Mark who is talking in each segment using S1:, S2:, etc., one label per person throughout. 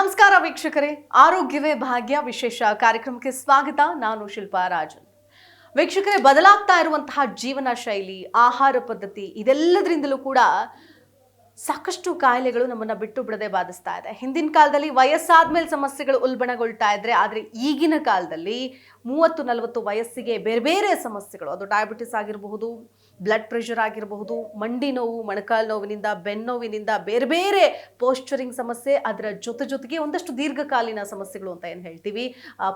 S1: ನಮಸ್ಕಾರ ವೀಕ್ಷಕರೇ, ಆರೋಗ್ಯವೇ ಭಾಗ್ಯ ವಿಶೇಷ ಕಾರ್ಯಕ್ರಮಕ್ಕೆ ಸ್ವಾಗತ, ನಾನು ಶಿಲ್ಪಾ ರಾಜನ್. ವೀಕ್ಷಕರೇ, ಬದಲಾಗ್ತಾ ಇರುವಂತಹ ಜೀವನ ಶೈಲಿ, ಆಹಾರ ಪದ್ಧತಿ, ಇದೆಲ್ಲದರಿಂದಲೂ ಕೂಡ ಸಾಕಷ್ಟು ಕಾಯಿಲೆಗಳು ನಮ್ಮನ್ನು ಬಿಟ್ಟು ಬಿಡದೆ ಬಾಧಿಸ್ತಾ ಇದೆ. ಹಿಂದಿನ ಕಾಲದಲ್ಲಿ ವಯಸ್ಸಾದ್ಮೇಲೆ ಸಮಸ್ಯೆಗಳು ಉಲ್ಬಣಗೊಳ್ತಾ ಇದ್ರೆ, ಆದರೆ ಈಗಿನ ಕಾಲದಲ್ಲಿ ಮೂವತ್ತು ನಲವತ್ತು ವಯಸ್ಸಿಗೆ ಬೇರೆ ಬೇರೆ ಸಮಸ್ಯೆಗಳು, ಅದು ಡಯಾಬಿಟಿಸ್ ಆಗಿರಬಹುದು ಬ್ಲಡ್ ಪ್ರೆಷರ್ ಆಗಿರಬಹುದು, ಮಂಡಿ ನೋವು, ಮೊಣಕಾಲು ನೋವಿನಿಂದ ಬೆನ್ನೋವಿನಿಂದ ಬೇರೆ ಬೇರೆ ಪೋಸ್ಚರಿಂಗ್ ಸಮಸ್ಯೆ, ಅದರ ಜೊತೆ ಜೊತೆಗೆ ಒಂದಷ್ಟು ದೀರ್ಘಕಾಲೀನ ಸಮಸ್ಯೆಗಳು ಅಂತ ಏನು ಹೇಳ್ತೀವಿ?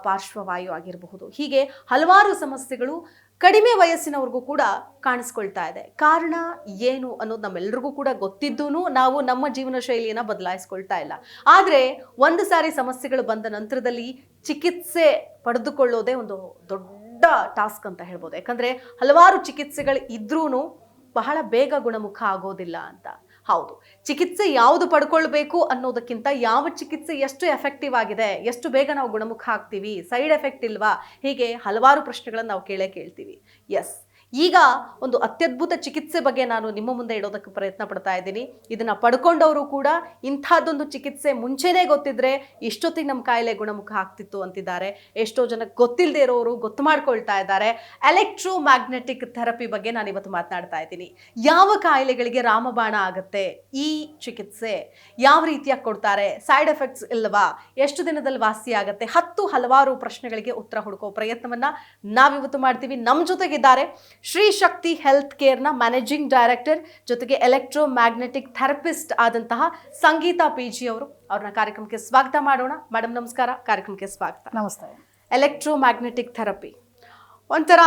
S1: ಪಾರ್ಶ್ವವಾಯು ಆಗಿರಬಹುದು. ಹೀಗೆ ಹಲವಾರು ಸಮಸ್ಯೆಗಳು ಕಡಿಮೆ ವಯಸ್ಸಿನವ್ರಿಗೂ ಕೂಡ ಕಾಣಿಸ್ಕೊಳ್ತಾ ಇದೆ. ಕಾರಣ ಏನು ಅನ್ನೋದು ನಮ್ಮೆಲ್ಲರಿಗೂ ಕೂಡ ಗೊತ್ತಿದ್ದೂ ನಾವು ನಮ್ಮ ಜೀವನ ಶೈಲಿಯನ್ನು ಬದಲಾಯಿಸ್ಕೊಳ್ತಾ ಇಲ್ಲ. ಆದರೆ ಒಂದು ಸಾರಿ ಸಮಸ್ಯೆಗಳು ಬಂದ ನಂತರದಲ್ಲಿ ಚಿಕಿತ್ಸೆ ಪಡೆದುಕೊಳ್ಳೋದೇ ಒಂದು ದೊಡ್ಡ ಟಾಸ್ಕ್ ಅಂತ ಹೇಳ್ಬೋದು. ಯಾಕಂದರೆ ಹಲವಾರು ಚಿಕಿತ್ಸೆಗಳು ಇದ್ರೂ ಬಹಳ ಬೇಗ ಗುಣಮುಖ ಆಗೋದಿಲ್ಲ ಅಂತ. ಹೌದು. ಚಿಕಿತ್ಸೆ ಯಾವುದು ಪಡ್ಕೊಳ್ಬೇಕು ಅನ್ನೋದಕ್ಕಿಂತ ಯಾವ ಚಿಕಿತ್ಸೆ ಎಷ್ಟು ಎಫೆಕ್ಟಿವ್ ಆಗಿದೆ, ಎಷ್ಟು ಬೇಗ ನಾವು ಗುಣಮುಖ ಆಗ್ತೀವಿ ಸೈಡ್ ಎಫೆಕ್ಟ್ ಇಲ್ವಾ, ಹೀಗೆ ಹಲವಾರು ಪ್ರಶ್ನೆಗಳನ್ನು ನಾವು ಕೇಳೇ ಕೇಳ್ತೀವಿ. ಎಸ್ ಈಗ ಒಂದು ಅತ್ಯದ್ಭುತ ಚಿಕಿತ್ಸೆ ಬಗ್ಗೆ ನಾನು ನಿಮ್ಮ ಮುಂದೆ ಇಡೋದಕ್ಕೆ ಪ್ರಯತ್ನ ಪಡ್ತಾ ಇದ್ದೀನಿ. ಇದನ್ನು ಪಡ್ಕೊಂಡವರು ಕೂಡ ಇಂಥದ್ದೊಂದು ಚಿಕಿತ್ಸೆ ಮುಂಚೆನೇ ಗೊತ್ತಿದ್ರೆ ಎಷ್ಟೊತ್ತಿಗೆ ನಮ್ಮ ಕಾಯಿಲೆ ಗುಣಮುಖ ಆಗ್ತಿತ್ತು ಅಂತಿದ್ದಾರೆ. ಎಷ್ಟೋ ಜನಕ್ಕೆ ಗೊತ್ತಿಲ್ಲದೆ ಇರೋರು ಗೊತ್ತು ಮಾಡ್ಕೊಳ್ತಾ ಇದ್ದಾರೆ. ಎಲೆಕ್ಟ್ರೋ ಮ್ಯಾಗ್ನೆಟಿಕ್ ಥೆರಪಿ ಬಗ್ಗೆ ನಾನು ಇವತ್ತು ಮಾತನಾಡ್ತಾ ಇದ್ದೀನಿ. ಯಾವ ಕಾಯಿಲೆಗಳಿಗೆ ರಾಮಬಾಣ ಆಗುತ್ತೆ ಈ ಚಿಕಿತ್ಸೆ? ಯಾವ ರೀತಿಯಾಗಿ ಕೊಡ್ತಾರೆ? ಸೈಡ್ ಎಫೆಕ್ಟ್ಸ್ ಇಲ್ಲವಾ ಎಷ್ಟು ದಿನದಲ್ಲಿ ವಾಸಿ ಆಗುತ್ತೆ? ಹತ್ತು ಹಲವಾರು ಪ್ರಶ್ನೆಗಳಿಗೆ ಉತ್ತರ ಹುಡುಕೋ ಪ್ರಯತ್ನವನ್ನ ನಾವಿವತ್ತು ಮಾಡ್ತೀವಿ. ನಮ್ಮ ಜೊತೆಗಿದ್ದಾರೆ ಶ್ರೀ ಶಕ್ತಿ ಹೆಲ್ತ್ ಕೇರ್ನ ಮ್ಯಾನೇಜಿಂಗ್ ಡೈರೆಕ್ಟರ್ ಜೊತೆಗೆ ಎಲೆಕ್ಟ್ರೋ ಮ್ಯಾಗ್ನೆಟಿಕ್ ಥೆರಪಿಸ್ಟ್ ಆದಂತಹ ಸಂಗೀತಾ ಪಿ ಜಿ ಅವರು. ಅವ್ರನ್ನ ಕಾರ್ಯಕ್ರಮಕ್ಕೆ ಸ್ವಾಗತ ಮಾಡೋಣ. ಮೇಡಮ್ ನಮಸ್ಕಾರ. ಕಾರ್ಯಕ್ರಮಕ್ಕೆ ಸ್ವಾಗತ.
S2: ನಮಸ್ತೆ.
S1: Electro magnetic therapy. ಒಂಥರ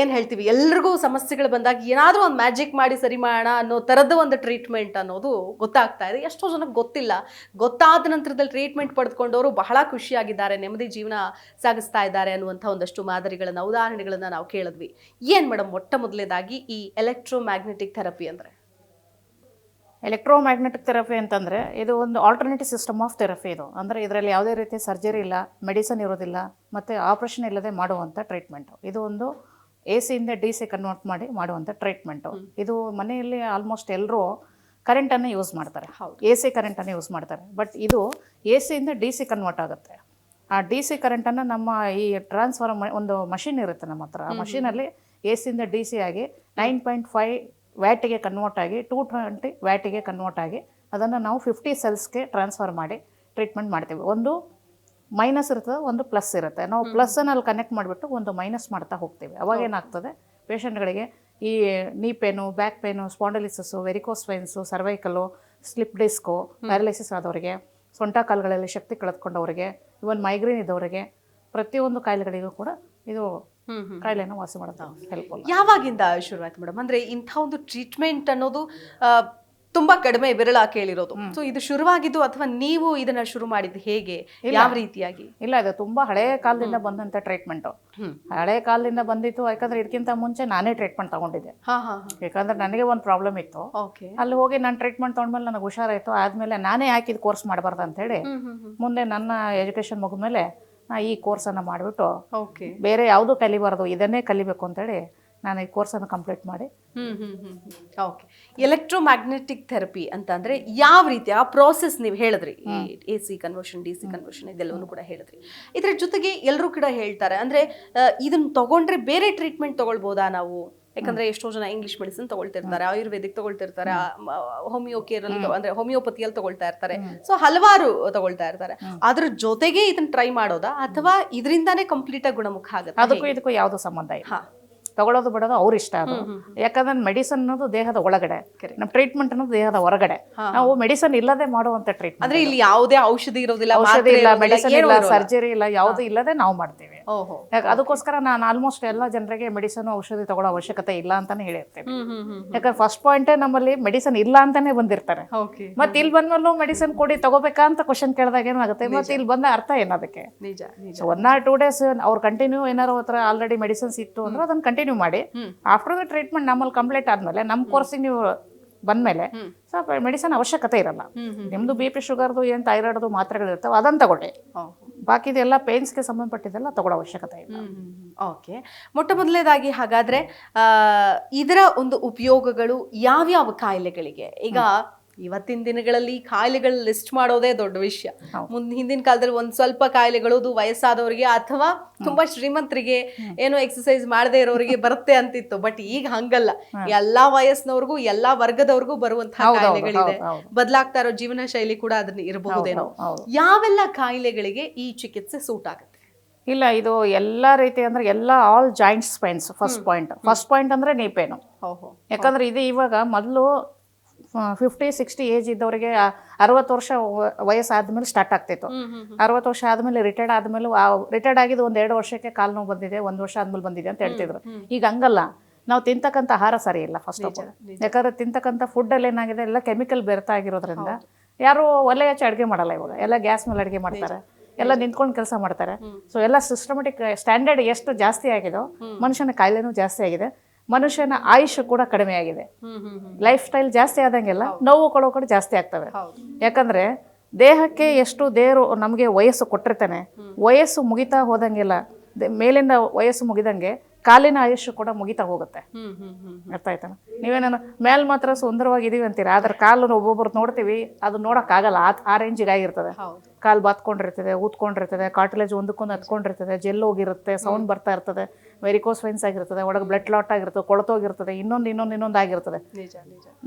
S1: ಏನು ಹೇಳ್ತೀವಿ, ಎಲ್ರಿಗೂ ಸಮಸ್ಯೆಗಳು ಬಂದಾಗ ಏನಾದರೂ ಒಂದು ಮ್ಯಾಜಿಕ್ ಮಾಡಿ ಸರಿ ಮಾಡೋಣ ಅನ್ನೋ ಥರದ ಒಂದು ಟ್ರೀಟ್ಮೆಂಟ್ ಅನ್ನೋದು ಗೊತ್ತಾಗ್ತಾ ಇದೆ. ಎಷ್ಟೋ ಜನಕ್ಕೆ ಗೊತ್ತಿಲ್ಲ. ಗೊತ್ತಾದ ನಂತರದಲ್ಲಿ ಟ್ರೀಟ್ಮೆಂಟ್ ಪಡೆದುಕೊಂಡವರು ಬಹಳ ಖುಷಿಯಾಗಿದ್ದಾರೆ, ನೆಮ್ಮದಿ ಜೀವನ ಸಾಗಿಸ್ತಾ ಇದ್ದಾರೆ ಅನ್ನುವಂಥ ಒಂದಷ್ಟು ಮಾದರಿಗಳನ್ನು, ಉದಾಹರಣೆಗಳನ್ನು ನಾವು ಕೇಳಿದ್ವಿ. ಏನು ಮೇಡಮ್, ಮೊಟ್ಟ ಮೊದಲೇದಾಗಿ ಈ ಎಲೆಕ್ಟ್ರೋ ಮ್ಯಾಗ್ನೆಟಿಕ್ ಥೆರಪಿ ಅಂದರೆ?
S2: ಎಲೆಕ್ಟ್ರೋಮ್ಯಾಗ್ನೆಟಿಕ್ ಥೆರಪಿ ಅಂತಂದರೆ ಇದು ಒಂದು ಆಲ್ಟರ್ನೇಟಿವ್ ಸಿಸ್ಟಮ್ ಆಫ್ ಥೆರಪಿ ಇದು. ಅಂದರೆ ಇದರಲ್ಲಿ ಯಾವುದೇ ರೀತಿ ಸರ್ಜರಿ ಇಲ್ಲ ಮೆಡಿಸನ್ ಇರೋದಿಲ್ಲ ಮತ್ತು ಆಪ್ರೇಷನ್ ಇಲ್ಲದೆ ಮಾಡುವಂಥ ಟ್ರೀಟ್ಮೆಂಟು ಇದು ಒಂದು ಎ ಸಿಯಿಂದ ಡಿ ಸಿ ಕನ್ವರ್ಟ್ ಮಾಡಿ ಮಾಡುವಂಥ ಟ್ರೀಟ್ಮೆಂಟು ಇದು ಮನೆಯಲ್ಲಿ ಆಲ್ಮೋಸ್ಟ್ ಎಲ್ಲರೂ ಕರೆಂಟನ್ನು ಯೂಸ್ ಮಾಡ್ತಾರೆ.
S1: ಹೌದು.
S2: ಎ ಸಿ ಕರೆಂಟನ್ನು ಯೂಸ್ ಮಾಡ್ತಾರೆ. ಬಟ್ ಇದು ಎ ಸಿಯಿಂದ ಡಿ ಸಿ ಕನ್ವರ್ಟ್ ಆಗುತ್ತೆ. ಆ ಡಿ ಸಿ ಕರೆಂಟನ್ನು ನಮ್ಮ ಈ ಟ್ರಾನ್ಸ್ಫಾರ್ಮ್ ಒಂದು ಮಷಿನ್ ಇರುತ್ತೆ ನಮ್ಮ ಹತ್ರ. ಆ ಮಷಿನಲ್ಲಿ ಎ ಸಿಯಿಂದ ಡಿ ಸಿ ಆಗಿ ನೈನ್ ಪಾಯಿಂಟ್ ಫೈವ್ ವ್ಯಾಟಿಗೆ ಕನ್ವರ್ಟ್ ಆಗಿ ಟೂ ಟ್ವೆಂಟಿ ವ್ಯಾಟಿಗೆ ಕನ್ವರ್ಟ್ ಆಗಿ ಅದನ್ನು ನಾವು ಫಿಫ್ಟಿ ಸೆಲ್ಸ್ಗೆ ಟ್ರಾನ್ಸ್ಫರ್ ಮಾಡಿ ಟ್ರೀಟ್ಮೆಂಟ್ ಮಾಡ್ತೀವಿ. ಒಂದು ಮೈನಸ್ ಇರ್ತದೆ ಒಂದು ಪ್ಲಸ್ ಇರುತ್ತೆ. ನಾವು ಪ್ಲಸ್ಸನ್ನು ಅಲ್ಲಿ ಕನೆಕ್ಟ್ ಮಾಡಿಬಿಟ್ಟು ಒಂದು ಮೈನಸ್ ಮಾಡ್ತಾ ಹೋಗ್ತೀವಿ. ಅವಾಗ ಏನಾಗ್ತದೆ? ಪೇಷಂಟ್ಗಳಿಗೆ ಈ knee pain back pain spondylosis varicose veins cervical slip disc paralysis ಆದವರಿಗೆ ಸೊಂಟ ಕಾಲುಗಳಲ್ಲಿ ಶಕ್ತಿ ಕಳೆದುಕೊಂಡವರಿಗೆ ಇವನ್ ಮೈಗ್ರೇನ್ ಇದ್ದವರಿಗೆ ಪ್ರತಿಯೊಂದು ಕಾಯಿಲೆಗಳಿಗೂ ಕೂಡ ಇದು ಕಾಯಿಲೆನ ವಾಸಿ ಮಾಡೋದು ಹೆಲ್ಪ್ಫುಲ್
S1: ಯಾವಾಗಿಂದ ಶುರುವಾಯ್ತು ಮೇಡಮ್? ಅಂದ್ರೆ ಇಂಥ ಒಂದು ಟ್ರೀಟ್ಮೆಂಟ್ ಅನ್ನೋದು ತುಂಬಾ ಕಡಿಮೆ ವಿರಳ ಕೇಳಿರೋದು. ಸೊ ಇದು ಶುರುವಾಗಿದ್ದು ಅಥವಾ ನೀವು ಇದನ್ನ ಶುರು ಮಾಡಿದ್ದು ಹೇಗೆ? ಯಾವ ರೀತಿಯಾಗಿ?
S2: ಇಲ್ಲ ಇದು ತುಂಬಾ ಹಳೆ ಕಾಲದಿಂದ ಬಂದಂತ ಟ್ರೀಟ್ಮೆಂಟ್ ಹಳೆ ಕಾಲದಿಂದ ಬಂದಿತ್ತು ಯಾಕಂದ್ರೆ ಇದಕ್ಕಿಂತ ಮುಂಚೆ ನಾನೇ ಟ್ರೀಟ್ಮೆಂಟ್ ತಗೊಂಡಿದ್ದೆ. ಯಾಕಂದ್ರೆ ನನಗೆ ಒಂದು ಪ್ರಾಬ್ಲಮ್ ಇತ್ತು.
S1: ಓಕೆ
S2: ಅಲ್ಲಿ ಹೋಗಿ ನಾನು ಟ್ರೀಟ್ಮೆಂಟ್ ತಗೊಂಡ್ಮೇಲೆ ನನಗೆ ಹುಷಾರಾಯ್ತು. ಆದ್ಮೇಲೆ ನಾನೇ ಯಾಕೆ ಇದು ಕೋರ್ಸ್ ಮಾಡಬಾರ್ದು
S1: ಹ್ಮ್ ಹ್ಮ್
S2: ಮುಂದೆ ನನ್ನ ಎಜುಕೇಶನ್ ಮುಗಿದ್ಮೇಲೆ ನಾ ಈ ಕೋರ್ಸನ್ನು ಮಾಡಿಬಿಟ್ಟು
S1: ಓಕೆ
S2: ಬೇರೆ ಯಾವುದು ಕಲಿಬಾರ್ದು ಇದನ್ನೇ ಕಲಿಬೇಕು ಅಂತೇಳಿ ನಾನು ಈ ಕೋರ್ಸನ್ನು ಕಂಪ್ಲೀಟ್ ಮಾಡಿ.
S1: Hmm hmm hmm okay electro magnetic therapy ಅಂತ ಅಂದ್ರೆ ಯಾವ ರೀತಿ ಆ ಪ್ರೋಸೆಸ್ ನೀವು ಹೇಳಿದ್ರಿ A C conversion D C conversion ಇದೆಲ್ಲವನ್ನು ಕೂಡ ಹೇಳಿದ್ರಿ. ಇದರ ಜೊತೆಗೆ ಎಲ್ಲರೂ ಕೂಡ ಹೇಳ್ತಾರೆ ಅಂದ್ರೆ ಇದನ್ನ ತಗೊಂಡ್ರೆ ಬೇರೆ ಟ್ರೀಟ್ಮೆಂಟ್ ತಗೊಳ್ಬೋದಾ ನಾವು? ಯಾಕಂದ್ರೆ ಎಷ್ಟೋ ಜನ ಇಂಗ್ಲಿಷ್ ಮೆಡಿಸಿನ್ ತಗೊಳ್ತಿರ್ತಾರೆ ಆಯುರ್ವೇದಿಕ್ ತಗೊಳ್ತಿರ್ತಾರೆ ಹೋಮಿಯೋ ಕೇರ್ ಅಲ್ಲಿ ಅಂದ್ರೆ ಹೋಮಿಯೋಪತಿಯಲ್ಲಿ ತಗೊಳ್ತಾ ಇರ್ತಾರೆ. ಸೊ ಹಲವಾರು ತಗೊಳ್ತಾ ಇರ್ತಾರೆ. ಅದ್ರ ಜೊತೆಗೆ ಇದನ್ನ ಟ್ರೈ ಮಾಡೋದಾ ಅಥವಾ ಇದರಿಂದಾನೇ ಕಂಪ್ಲೀಟ್ ಆಗಿ ಗುಣಮುಖ ಆಗುತ್ತೆ
S2: ಅದಕ್ಕೂ ಇದಕ್ಕೂ ಯಾವುದೋ ಸಂಬಂಧ ಇಲ್ಲ. ತಗೊಳ್ಳೋದು ಬಿಡೋದು ಅವ್ರ ಇಷ್ಟ ಅದು. ಯಾಕಂದ್ರೆ ಮೆಡಿಸನ್ ಅನ್ನೋದು ದೇಹದ ಒಳಗಡೆ. ನಮ್ಮ ಟ್ರೀಟ್ಮೆಂಟ್ ಅನ್ನೋದು ದೇಹದ ಹೊರಗಡೆ. ನಾವು ಮೆಡಿಸನ್ ಇಲ್ಲದೆ ಮಾಡುವಂತ ಟ್ರೀಟ್ಮೆಂಟ್
S1: ಅಂದ್ರೆ ಇಲ್ಲಿ ಯಾವುದೇ ಔಷಧಿ ಇರೋದಿಲ್ಲ
S2: ಔಷಧಿ ಇಲ್ಲ ಮೆಡಿಸನ್ ಇಲ್ಲ ಸರ್ಜರಿ ಇಲ್ಲ ಯಾವುದು ಇಲ್ಲದೆ ನಾವು ಮಾಡ್ತೀವಿ. ಯಾಕೆ ಅದಕ್ಕೋಸ್ಕರ ನಾನು ಆಲ್ಮೋಸ್ಟ್ ಎಲ್ಲ ಜನರಿಗೆ ಮೆಡಿಸನ್ ಔಷಧಿ ತಗೊಳ್ಳೋ ಅವಶ್ಯಕತೆ ಇಲ್ಲ ಅಂತಾನೆ ಹೇಳಿರ್ತೇನೆ. ಯಾಕಂದ್ರೆ ಫಸ್ಟ್ ಪಾಯಿಂಟ್ ನಮ್ಮಲ್ಲಿ ಮೆಡಿಸನ್ ಇಲ್ಲ ಅಂತಾನೆ ಬಂದಿರ್ತಾರೆ. ಮತ್ತೆ ಇಲ್ಲಿ ಬಂದ್ಮೇಲೂ ಮೆಡಿಸನ್ ಕೊಡಿ ತಗೋಬೇಕಾ ಅಂತ ಕ್ವಶನ್ ಕೇಳಿದಾಗ ಏನಾಗುತ್ತೆ? ಮತ್ತೆ ಇಲ್ಲಿ ಬಂದ ಅರ್ಥ ಏನದಕ್ಕೆ ಒನ್ ಆರ್ ಟೂ ಡೇಸ್ ಅವ್ರು ಕಂಟಿನ್ಯೂ ಏನಾರು ಹತ್ರ ಆಲ್ರೆಡಿ ಮೆಡಿಸಿನ್ಸ್ ಇತ್ತು ಅಂದ್ರೆ ಅದನ್ನ ಕಂಟಿನ್ಯೂ ಮಾಡಿ. ಆಫ್ಟರ್ ದ ಟ್ರೀಟ್ಮೆಂಟ್ ನಮ್ಮಲ್ಲಿ ಕಂಪ್ಲೀಟ್ ಆದ್ಮೇಲೆ ನಮ್ಮ ಕೋರ್ಸಿಗೆ ನೀವು ಬಂದ್ಮೇಲೆ
S1: ಮೇಲೆ
S2: ಸ್ವಲ್ಪ ಮೆಡಿಸನ್ ಅವಶ್ಯಕತೆ ಇರಲ್ಲ. ನಿಮ್ಮದು ಬಿ ಪಿ ಶುಗರ್ದು ಏನು ಥೈರಾಯ್ಡ್ದು ಮಾತ್ರೆಗಳಿರ್ತಾವೆ ಅದನ್ನು ತಗೊಳ್ಳಿ. ಬಾಕಿದೆಲ್ಲ ಪೇನ್ಸ್ಗೆ ಸಂಬಂಧಪಟ್ಟಿದ್ದೆಲ್ಲ ತಗೊಳ್ಳೋ ಅವಶ್ಯಕತೆ ಇಲ್ಲ.
S1: ಓಕೆ ಮೊಟ್ಟ ಮೊದಲನೇದಾಗಿ ಹಾಗಾದ್ರೆ ಇದರ ಒಂದು ಉಪಯೋಗಗಳು ಯಾವ್ಯಾವ ಕಾಯಿಲೆಗಳಿಗೆ? ಈಗ ಇವತ್ತಿನ ದಿನಗಳಲ್ಲಿ ಕಾಯಿಲೆಗಳ ಲಿಸ್ಟ್ ಮಾಡೋದೇ ದೊಡ್ಡ ವಿಷಯ. ಮುಂದ್ ಹಿಂದಿನ ಕಾಲದಲ್ಲಿ ಒಂದ್ ಸ್ವಲ್ಪ ಕಾಯಿಲೆಗಳು ವಯಸ್ಸಾದವರಿಗೆ ಅಥವಾ ತುಂಬಾ ಶ್ರೀಮಂತರಿಗೆ ಏನೋ ಎಕ್ಸಸೈಸ್ ಮಾಡದೇ ಇರೋರಿಗೆ ಬರುತ್ತೆ ಅಂತಿತ್ತು. ಬಟ್ ಈಗ ಹಂಗಲ್ಲ. ಎಲ್ಲಾ ವಯಸ್ಸಿನವ್ರಿಗೂ ಎಲ್ಲಾ ವರ್ಗದವ್ರಿಗೂ ಬರುವಂತಹ ಕಾಯಿಲೆಗಳಿದೆ. ಬದಲಾಗ್ತಾ ಇರೋ ಜೀವನ ಶೈಲಿ ಕೂಡ ಅದನ್ನ ಇರಬಹುದೇನೋ.
S2: ಹೌದು, ಹೌದು.
S1: ಯಾವೆಲ್ಲ ಕಾಯಿಲೆಗಳಿಗೆ ಈ ಚಿಕಿತ್ಸೆ ಸೂಟ್ ಆಗುತ್ತೆ?
S2: ಇಲ್ಲ ಇದು ಎಲ್ಲ ರೀತಿ ಅಂದ್ರೆ ಎಲ್ಲ all joints pains first point first point ಅಂದ್ರೆ ನೀ ಪೇನು ಯಾಕಂದ್ರೆ ಇದು ಇವಾಗ ಮೊದಲು ಫಿಫ್ಟಿ ಸಿಕ್ಸ್ಟಿ ಏಜ್ ಇದ್ದವರಿಗೆ ಅರವತ್ತು ವರ್ಷ ವಯಸ್ಸಾದ್ಮೇಲೆ ಸ್ಟಾರ್ಟ್ ಆಗ್ತಿತ್ತು. ಅರವತ್ತು ವರ್ಷ ಆದ್ಮೇಲೆ ರಿಟೈರ್ಡ್ ಆದಮೇಲೆ ರಿಟೈರ್ಡ್ ಆಗಿದ್ದು ಒಂದು ಎರಡು ವರ್ಷಕ್ಕೆ ಕಾಲು ನೋವು ಬಂದಿದೆ ಒಂದು ವರ್ಷ ಆದ್ಮೇಲೆ ಬಂದಿದೆ ಅಂತ ಹೇಳ್ತಿದ್ರು. ಈಗ ಹಂಗಲ್ಲ. ನಾವು ತಿಂತಕ್ಕಂಥ ಆಹಾರ ಸರಿ ಇಲ್ಲ ಫಸ್ಟ್ ಆಫ್ ಆಲ್ ಯಾಕಂದ್ರೆ ತಿಂತಕ್ಕಂಥ ಫುಡ್ಡಲ್ಲಿ ಏನಾಗಿದೆ ಎಲ್ಲ ಕೆಮಿಕಲ್ ಬೆರ್ತಾ ಆಗಿರೋದ್ರಿಂದ ಯಾರು ಒಲೆ ಹಚ್ಚಿ ಅಡುಗೆ ಮಾಡಲ್ಲ ಇವಾಗ. ಎಲ್ಲ ಗ್ಯಾಸ್ ಮೇಲೆ ಅಡುಗೆ ಮಾಡ್ತಾರೆ. ಎಲ್ಲ ನಿಂತ್ಕೊಂಡು ಕೆಲಸ ಮಾಡ್ತಾರೆ. ಸೊ ಎಲ್ಲ ಸಿಸ್ಟಮೆಟಿಕ್ ಸ್ಟ್ಯಾಂಡರ್ಡ್ ಎಷ್ಟು ಜಾಸ್ತಿ ಆಗಿದೋ ಮನುಷ್ಯನ ಕಾಯಿಲೆನೂ ಜಾಸ್ತಿ ಆಗಿದೆ. ಮನುಷ್ಯನ ಆಯುಷ್ ಕೂಡ ಕಡಿಮೆ ಆಗಿದೆ. ಲೈಫ್ ಸ್ಟೈಲ್ ಜಾಸ್ತಿ ಆದಂಗೆಲ್ಲ ನೋವು ಕೊಡೋ ಕಡೆ ಜಾಸ್ತಿ ಆಗ್ತವೆ. ಯಾಕಂದ್ರೆ ದೇಹಕ್ಕೆ ಎಷ್ಟು ದೇವರು ನಮಗೆ ವಯಸ್ಸು ಕೊಟ್ಟಿರ್ತಾನೆ ವಯಸ್ಸು ಮುಗಿತಾ ಹೋದಂಗೆಲ್ಲ ಮೇಲಿಂದ ವಯಸ್ಸು ಮುಗಿದಂಗೆ ಕಾಲಿನ ಆಯುಷ್ಯ ಕೂಡ ಮುಗಿತಾ ಹೋಗುತ್ತೆ. ಅರ್ಥ ಆಯ್ತಾನ ನೀವೇನ ಮೇಲ್ ಮಾತ್ರ ಸುಂದರವಾಗಿದೀವಿ ಅಂತೀರಾ? ಆದ್ರೆ ಕಾಲು ಒಬ್ಬೊಬ್ರು ನೋಡ್ತೀವಿ ಅದು ನೋಡೋಕ್ಕಾಗಲ್ಲ. ಆ ಆ ರೇಂಜಿಗೆ ಆಗಿರ್ತದೆ ಕಾಲು ಬಾತ್ಕೊಂಡಿರ್ತದೆ ಊದ್ಕೊಂಡಿರ್ತದೆ ಕಾರ್ಟಿಲೇಜ್ ಒಂದಕ್ಕೊಂದು ಹತ್ಕೊಂಡಿರ್ತದೆ ಜೆಲ್ ಹೋಗಿರುತ್ತೆ ಸೌಂಡ್ ಬರ್ತಾ ಇರ್ತದೆ ವೆರಿಕೋಸ್ ವೈನ್ಸ್ ಆಗಿರ್ತದೆ ಒಳಗೆ ಬ್ಲಡ್ ಲಾಟ್ ಆಗಿರ್ತದೆ ಕೊಳತೋಗಿರ್ತದೆ ಇನ್ನೊಂದು ಇನ್ನೊಂದು ಇನ್ನೊಂದು ಆಗಿರ್ತದೆ.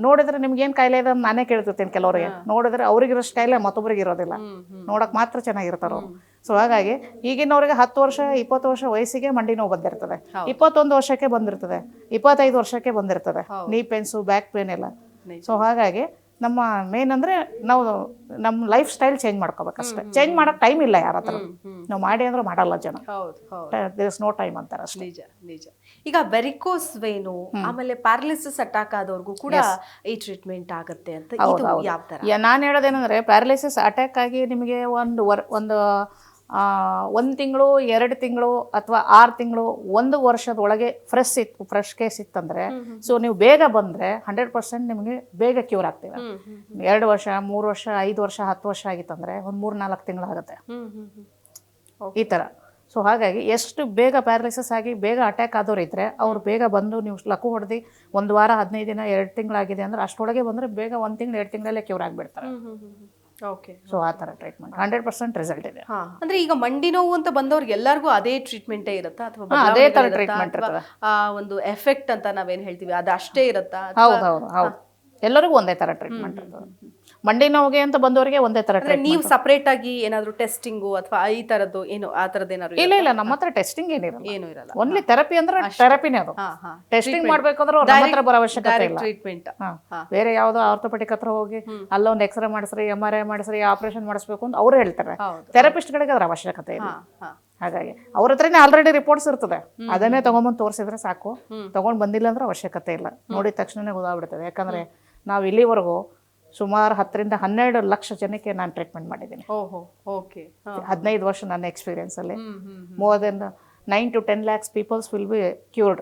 S2: ನೋಡಿದ್ರೆ ನಿಮ್ಗೆ ಏನು ಕಾಯಿಲೆ ಇದೆ ನಾನೇ ಕೇಳ್ತಿರ್ತೇನೆ ಕೆಲವರಿಗೆ. ನೋಡಿದ್ರೆ ಅವ್ರಿಗಿರೋ ಸ್ಟೈಲೇ ಮತ್ತೊಬ್ಬರಿಗೆ ಇರೋದಿಲ್ಲ. ನೋಡಕ್ ಮಾತ್ರ ಚೆನ್ನಾಗಿರ್ತಾರ. ಅವ್ರು ಸೊ ಹಾಗಾಗಿ ಈಗಿನವ್ರಿಗೆ ಹತ್ತು ವರ್ಷ ಇಪ್ಪತ್ತು ವರ್ಷ ವಯಸ್ಸಿಗೆ ಮಂಡಿ ನೋವು ಬಂದಿರ್ತದೆ. ಇಪ್ಪತ್ತೊಂದು ವರ್ಷಕ್ಕೆ ಬಂದಿರ್ತದೆ. ಇಪ್ಪತ್ತೈದು ವರ್ಷಕ್ಕೆ ಬಂದಿರ್ತದೆ. ನೀ ಪೇನ್ಸು ಬ್ಯಾಕ್ ಪೇನ್ ಎಲ್ಲ. ಸೊ ಹಾಗಾಗಿ ನಮ್ಮ ಮೇನ್ ಅಂದ್ರೆ ನಾವು ನಮ್ಮ ಲೈಫ್ ಸ್ಟೈಲ್ ಚೇಂಜ್ ಮಾಡ್ಕೋಬೇಕಷ್ಟೇ. ಚೇಂಜ್ ಮಾಡಕ್ ಟೈಮ್ ಇಲ್ಲ ಯಾರ ಹತ್ರ ನಾವು ಮಾಡಿ ಅಂದ್ರೆ ಮಾಡಲ್ಲ ಜನ. ದಿಸ್ ನೋ ಟೈಮ್ ಅಂತಾರೆ ಅಷ್ಟೇ.
S1: ನಿಜ ನಿಜ. ಈಗ ಬೆರಿಕೋಸ್ ವೇನು ಆಮೇಲೆ ಪ್ಯಾರಲಿಸಿಸ್ ಅಟ್ಯಾಕ್ ಆದವ್ರಿಗೂ ಕೂಡ ಈ ಟ್ರೀಟ್ಮೆಂಟ್ ಆಗುತ್ತೆ ಅಂತ. ಯಾವ
S2: ನಾನು ಹೇಳೋದೇನಂದ್ರೆ ಪ್ಯಾರಾಲಿಸಿಸ್ ಅಟ್ಯಾಕ್ ಆಗಿ ನಿಮಗೆ ಒಂದು ವರ್ ಒಂದು ಒಂದು ತಿಂಗಳು ಎರಡು ತಿಂಗಳು ಅಥವಾ ಆರು ತಿಂಗಳು ಒಂದು ವರ್ಷದ ಒಳಗೆ ಫ್ರೆಶ್ ಇತ್ತು ಫ್ರೆಶ್ ಕೇಸ್ ಇತ್ತಂದರೆ ಸೊ ನೀವು ಬೇಗ ಬಂದರೆ ಹಂಡ್ರೆಡ್ ಪರ್ಸೆಂಟ್ ನಿಮಗೆ ಬೇಗ ಕ್ಯೂರ್ ಆಗ್ತೀವಿ. ಎರಡು ವರ್ಷ ಮೂರು ವರ್ಷ ಐದು ವರ್ಷ ಹತ್ತು ವರ್ಷ ಆಗಿತ್ತಂದರೆ ಒಂದು ಮೂರು ನಾಲ್ಕು
S1: ತಿಂಗಳು ಆಗುತ್ತೆ.
S2: ಈ ಥರ ಸೊ ಹಾಗಾಗಿ ಎಷ್ಟು ಬೇಗ ಪ್ಯಾರಲಿಸಸ್ ಆಗಿ ಬೇಗ ಅಟ್ಯಾಕ್ ಆದವ್ರು ಇದ್ರೆ ಅವ್ರು ಬೇಗ ಬಂದು ನೀವು ಲಕ್ಕು ಹೊಡೆದು ಒಂದು ವಾರ ಹದಿನೈದು ದಿನ ಎರಡು ತಿಂಗಳಾಗಿದೆ ಅಂದ್ರೆ ಅಷ್ಟೊಳಗೆ ಬಂದರೆ ಬೇಗ ಒಂದು ತಿಂಗಳು ಎರಡು ತಿಂಗಳಲ್ಲೇ ಕ್ಯೂರ್ ಆಗಿಬಿಡ್ತಾರೆ.
S1: ಓಕೆ
S2: ಸೊ ಆ ಥರ ಟ್ರೀಟ್ಮೆಂಟ್ ಹಂಡ್ರೆಡ್ ಪರ್ಸೆಂಟ್ ರಿಸಲ್ಟ್ ಇದೆ.
S1: ಅಂದ್ರೆ ಈಗ ಮಂಡಿ ನೋವು ಅಂತ ಬಂದವ್ರಿಗೆ ಎಲ್ಲರಿಗೂ ಅದೇ ಟ್ರೀಟ್ಮೆಂಟೇ ಇರುತ್ತಾ? ಅಥವಾ
S2: ಅದೇ ಥರ ಟ್ರೀಟ್ಮೆಂಟ್
S1: ಆ ಒಂದು ಎಫೆಕ್ಟ್ ಅಂತ ನಾವೇನ್ ಹೇಳ್ತೀವಿ? ಅದು ಅಷ್ಟೇ ಇರುತ್ತಾ?
S2: ಹೌದು ಹೌದು ಹೌದು. ಎಲ್ಲರಿಗೂ ಒಂದೇ ಥರ ಟ್ರೀಟ್ಮೆಂಟ್ ಇರ್ತದೆ. ಮಂಡಿ ನೋವಿಗೆ ಅಂತ ಬಂದವರಿಗೆ ಒಂದೇ ತರ
S1: ನೀವು ಸಪರೇಟ್ ಆಗಿ ಏನಾದ್ರು ಟೆಸ್ಟಿಂಗು ಅಥವಾ ಈ ತರದ್ದು ಏನು ಆ ತರದ್ದು ಏನಾದ್ರು
S2: ಇಲ್ಲ ಇಲ್ಲ ನಮ್ಮ ಹತ್ರ ಟೆಸ್ಟಿಂಗ್ ಏನಿರಲ್ಲ.
S1: ಏನು ಇರಲ್ಲ.
S2: ಓನ್ಲಿ ಥೆರಪಿ ಅಂದ್ರೆ ಥೆರಪಿನೇ ಅದು. ಟೆಸ್ಟಿಂಗ್ ಮಾಡ್ಬೇಕಂದ್ರೆ ನಮ್ಮ ಹತ್ರ ಬರೋ ಅವಶ್ಯಕತೆ ಇಲ್ಲ.
S1: ಟ್ರೀಟ್ಮೆಂಟ್.
S2: ಬೇರೆ ಯಾವುದೋ ಆರ್ಥೋಪೆಟಿಕ್ ಹತ್ರ ಹೋಗಿ ಅಲ್ಲೊಂದು ಎಕ್ಸ್ರೇ ಮಾಡಿಸ್ರಿ ಎಂ ಆರ್ ಐ ಮಾಡಿಸ್ರಿ ಆಪರೇಷನ್ ಮಾಡಿಸ್ಬೇಕು ಅಂತ ಅವ್ರು ಹೇಳ್ತಾರೆ.
S1: ಥೆರಪಿಸ್ಟ್
S2: ಥೆರಪಿಸ್ಟ್ಗಳಿಗೆ ಅದ್ರ ಅವಶ್ಯಕತೆ ಇಲ್ಲ. ಹಾಗಾಗಿ ಅವ್ರ ಹತ್ರನೇ ಆಲ್ರೆಡಿ ರಿಪೋರ್ಟ್ಸ್ ಇರ್ತದೆ. ಅದನ್ನೇ ತಗೊಂಬಂದು ತೋರಿಸಿದ್ರೆ ಸಾಕು. ತಗೊಂಡ್ ಬಂದಿಲ್ಲ ಅಂದ್ರೆ ಅವಶ್ಯಕತೆ ಇಲ್ಲ. ನೋಡಿದ ತಕ್ಷಣನೇ ಗೊತ್ತಾಗ್ಬಿಡ್ತದೆ ಯಾಕಂದ್ರೆ ನಾವು ಇಲ್ಲಿವರೆಗೂ ಸುಮಾರು ಹತ್ತರಿಂದ ಹನ್ನೆರಡು ಲಕ್ಷ ಜನಕ್ಕೆ ನಾನು ಟ್ರೀಟ್ಮೆಂಟ್ ಮಾಡಿದ್ದೀನಿ.
S1: ಓಹೋ ಓಕೆ.
S2: ಹದಿನೈದು ವರ್ಷ ನನ್ನ
S1: ಎಕ್ಸ್ಪೀರಿಯನ್ಸ್ ಅಲ್ಲಿ.
S2: More than nine to ten lakhs peoples will be cured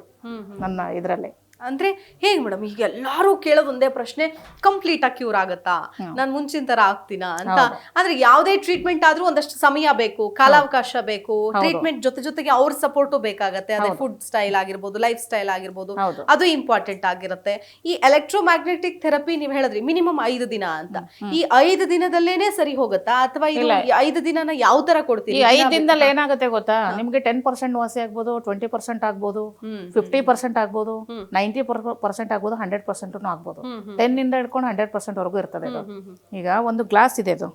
S2: ನನ್ನ ಇದರಲ್ಲಿ.
S1: ಅಂದ್ರೆ ಹೇಗ್ ಮೇಡಮ್ ಈಗ ಎಲ್ಲಾರು ಕೇಳೋದು ಒಂದೇ ಪ್ರಶ್ನೆ ಕಂಪ್ಲೀಟ್ ಆಗಿ ಕ್ಯೂರ್ ಆಗತ್ತಾ? ನಾನ್ ಮುಂಚಿನ ತರ ಆಗ್ತೀನಾ ಅಂತ. ಆದ್ರೆ ಯಾವ್ದೇ ಟ್ರೀಟ್ಮೆಂಟ್ ಆದ್ರೂ ಒಂದಷ್ಟು ಸಮಯ ಬೇಕು ಕಾಲಾವಕಾಶ ಬೇಕು ಟ್ರೀಟ್ಮೆಂಟ್ ಜೊತೆ ಜೊತೆಗೆ ಅವ್ರ ಸಪೋರ್ಟು ಬೇಕಾಗತ್ತೆ. ಅದೇ ಫುಡ್ ಸ್ಟೈಲ್ ಆಗಿರ್ಬೋದು ಲೈಫ್ ಸ್ಟೈಲ್ ಆಗಿರ್ಬೋದು ಅದು ಇಂಪಾರ್ಟೆಂಟ್ ಆಗಿರುತ್ತೆ. ಈ ಎಲೆಕ್ಟ್ರೋಮ್ಯಾಗ್ನೆಟಿಕ್ ಥೆರಪಿ ನೀವು ಹೇಳಿದ್ರಿ ಮಿನಿಮಮ್ ಐದು ದಿನ ಅಂತ. ಈ ಐದು ದಿನದಲ್ಲೇನೆ ಸರಿ ಹೋಗುತ್ತಾ? ಅಥವಾ ಈ ಐದು ದಿನನ ಯಾವ ತರ ಕೊಡ್ತೀವಿ
S2: ಐದು ದಿನದಲ್ಲಿ ಏನಾಗುತ್ತೆ ಗೊತ್ತಾ? ನಿಮ್ಗೆ ಟೆನ್ ಪರ್ಸೆಂಟ್ ವಾಸಿ ಆಗ್ಬೋದು ಟ್ವೆಂಟಿ ಪರ್ಸೆಂಟ್ ಆಗ್ಬೋದು. ಫಿಫ್ಟಿ ಪರ್ಸೆಂಟ್ ಆಗ್ಬೋದು ನೈಂಟಿ ಪರ್ಸೆಂಟ್ ಆಗ್ಬೋದು ಹಂಡ್ರೆಡ್ ಪರ್ಸೆಂಟ್ ಆಗ್ಬೋದು. ಟೆನ್ ಇಂದ ಹಿಡ್ಕೊಂಡು ಹಂಡ್ರೆಡ್ ಪರ್ಸೆಂಟ್ ವರೆಗೂ ಇರ್ತದೆ
S1: ಹ್ಮ್
S2: ಈಗ ಒಂದು ಗ್ಲಾಸ್ ಇದೆ
S1: ಅದು.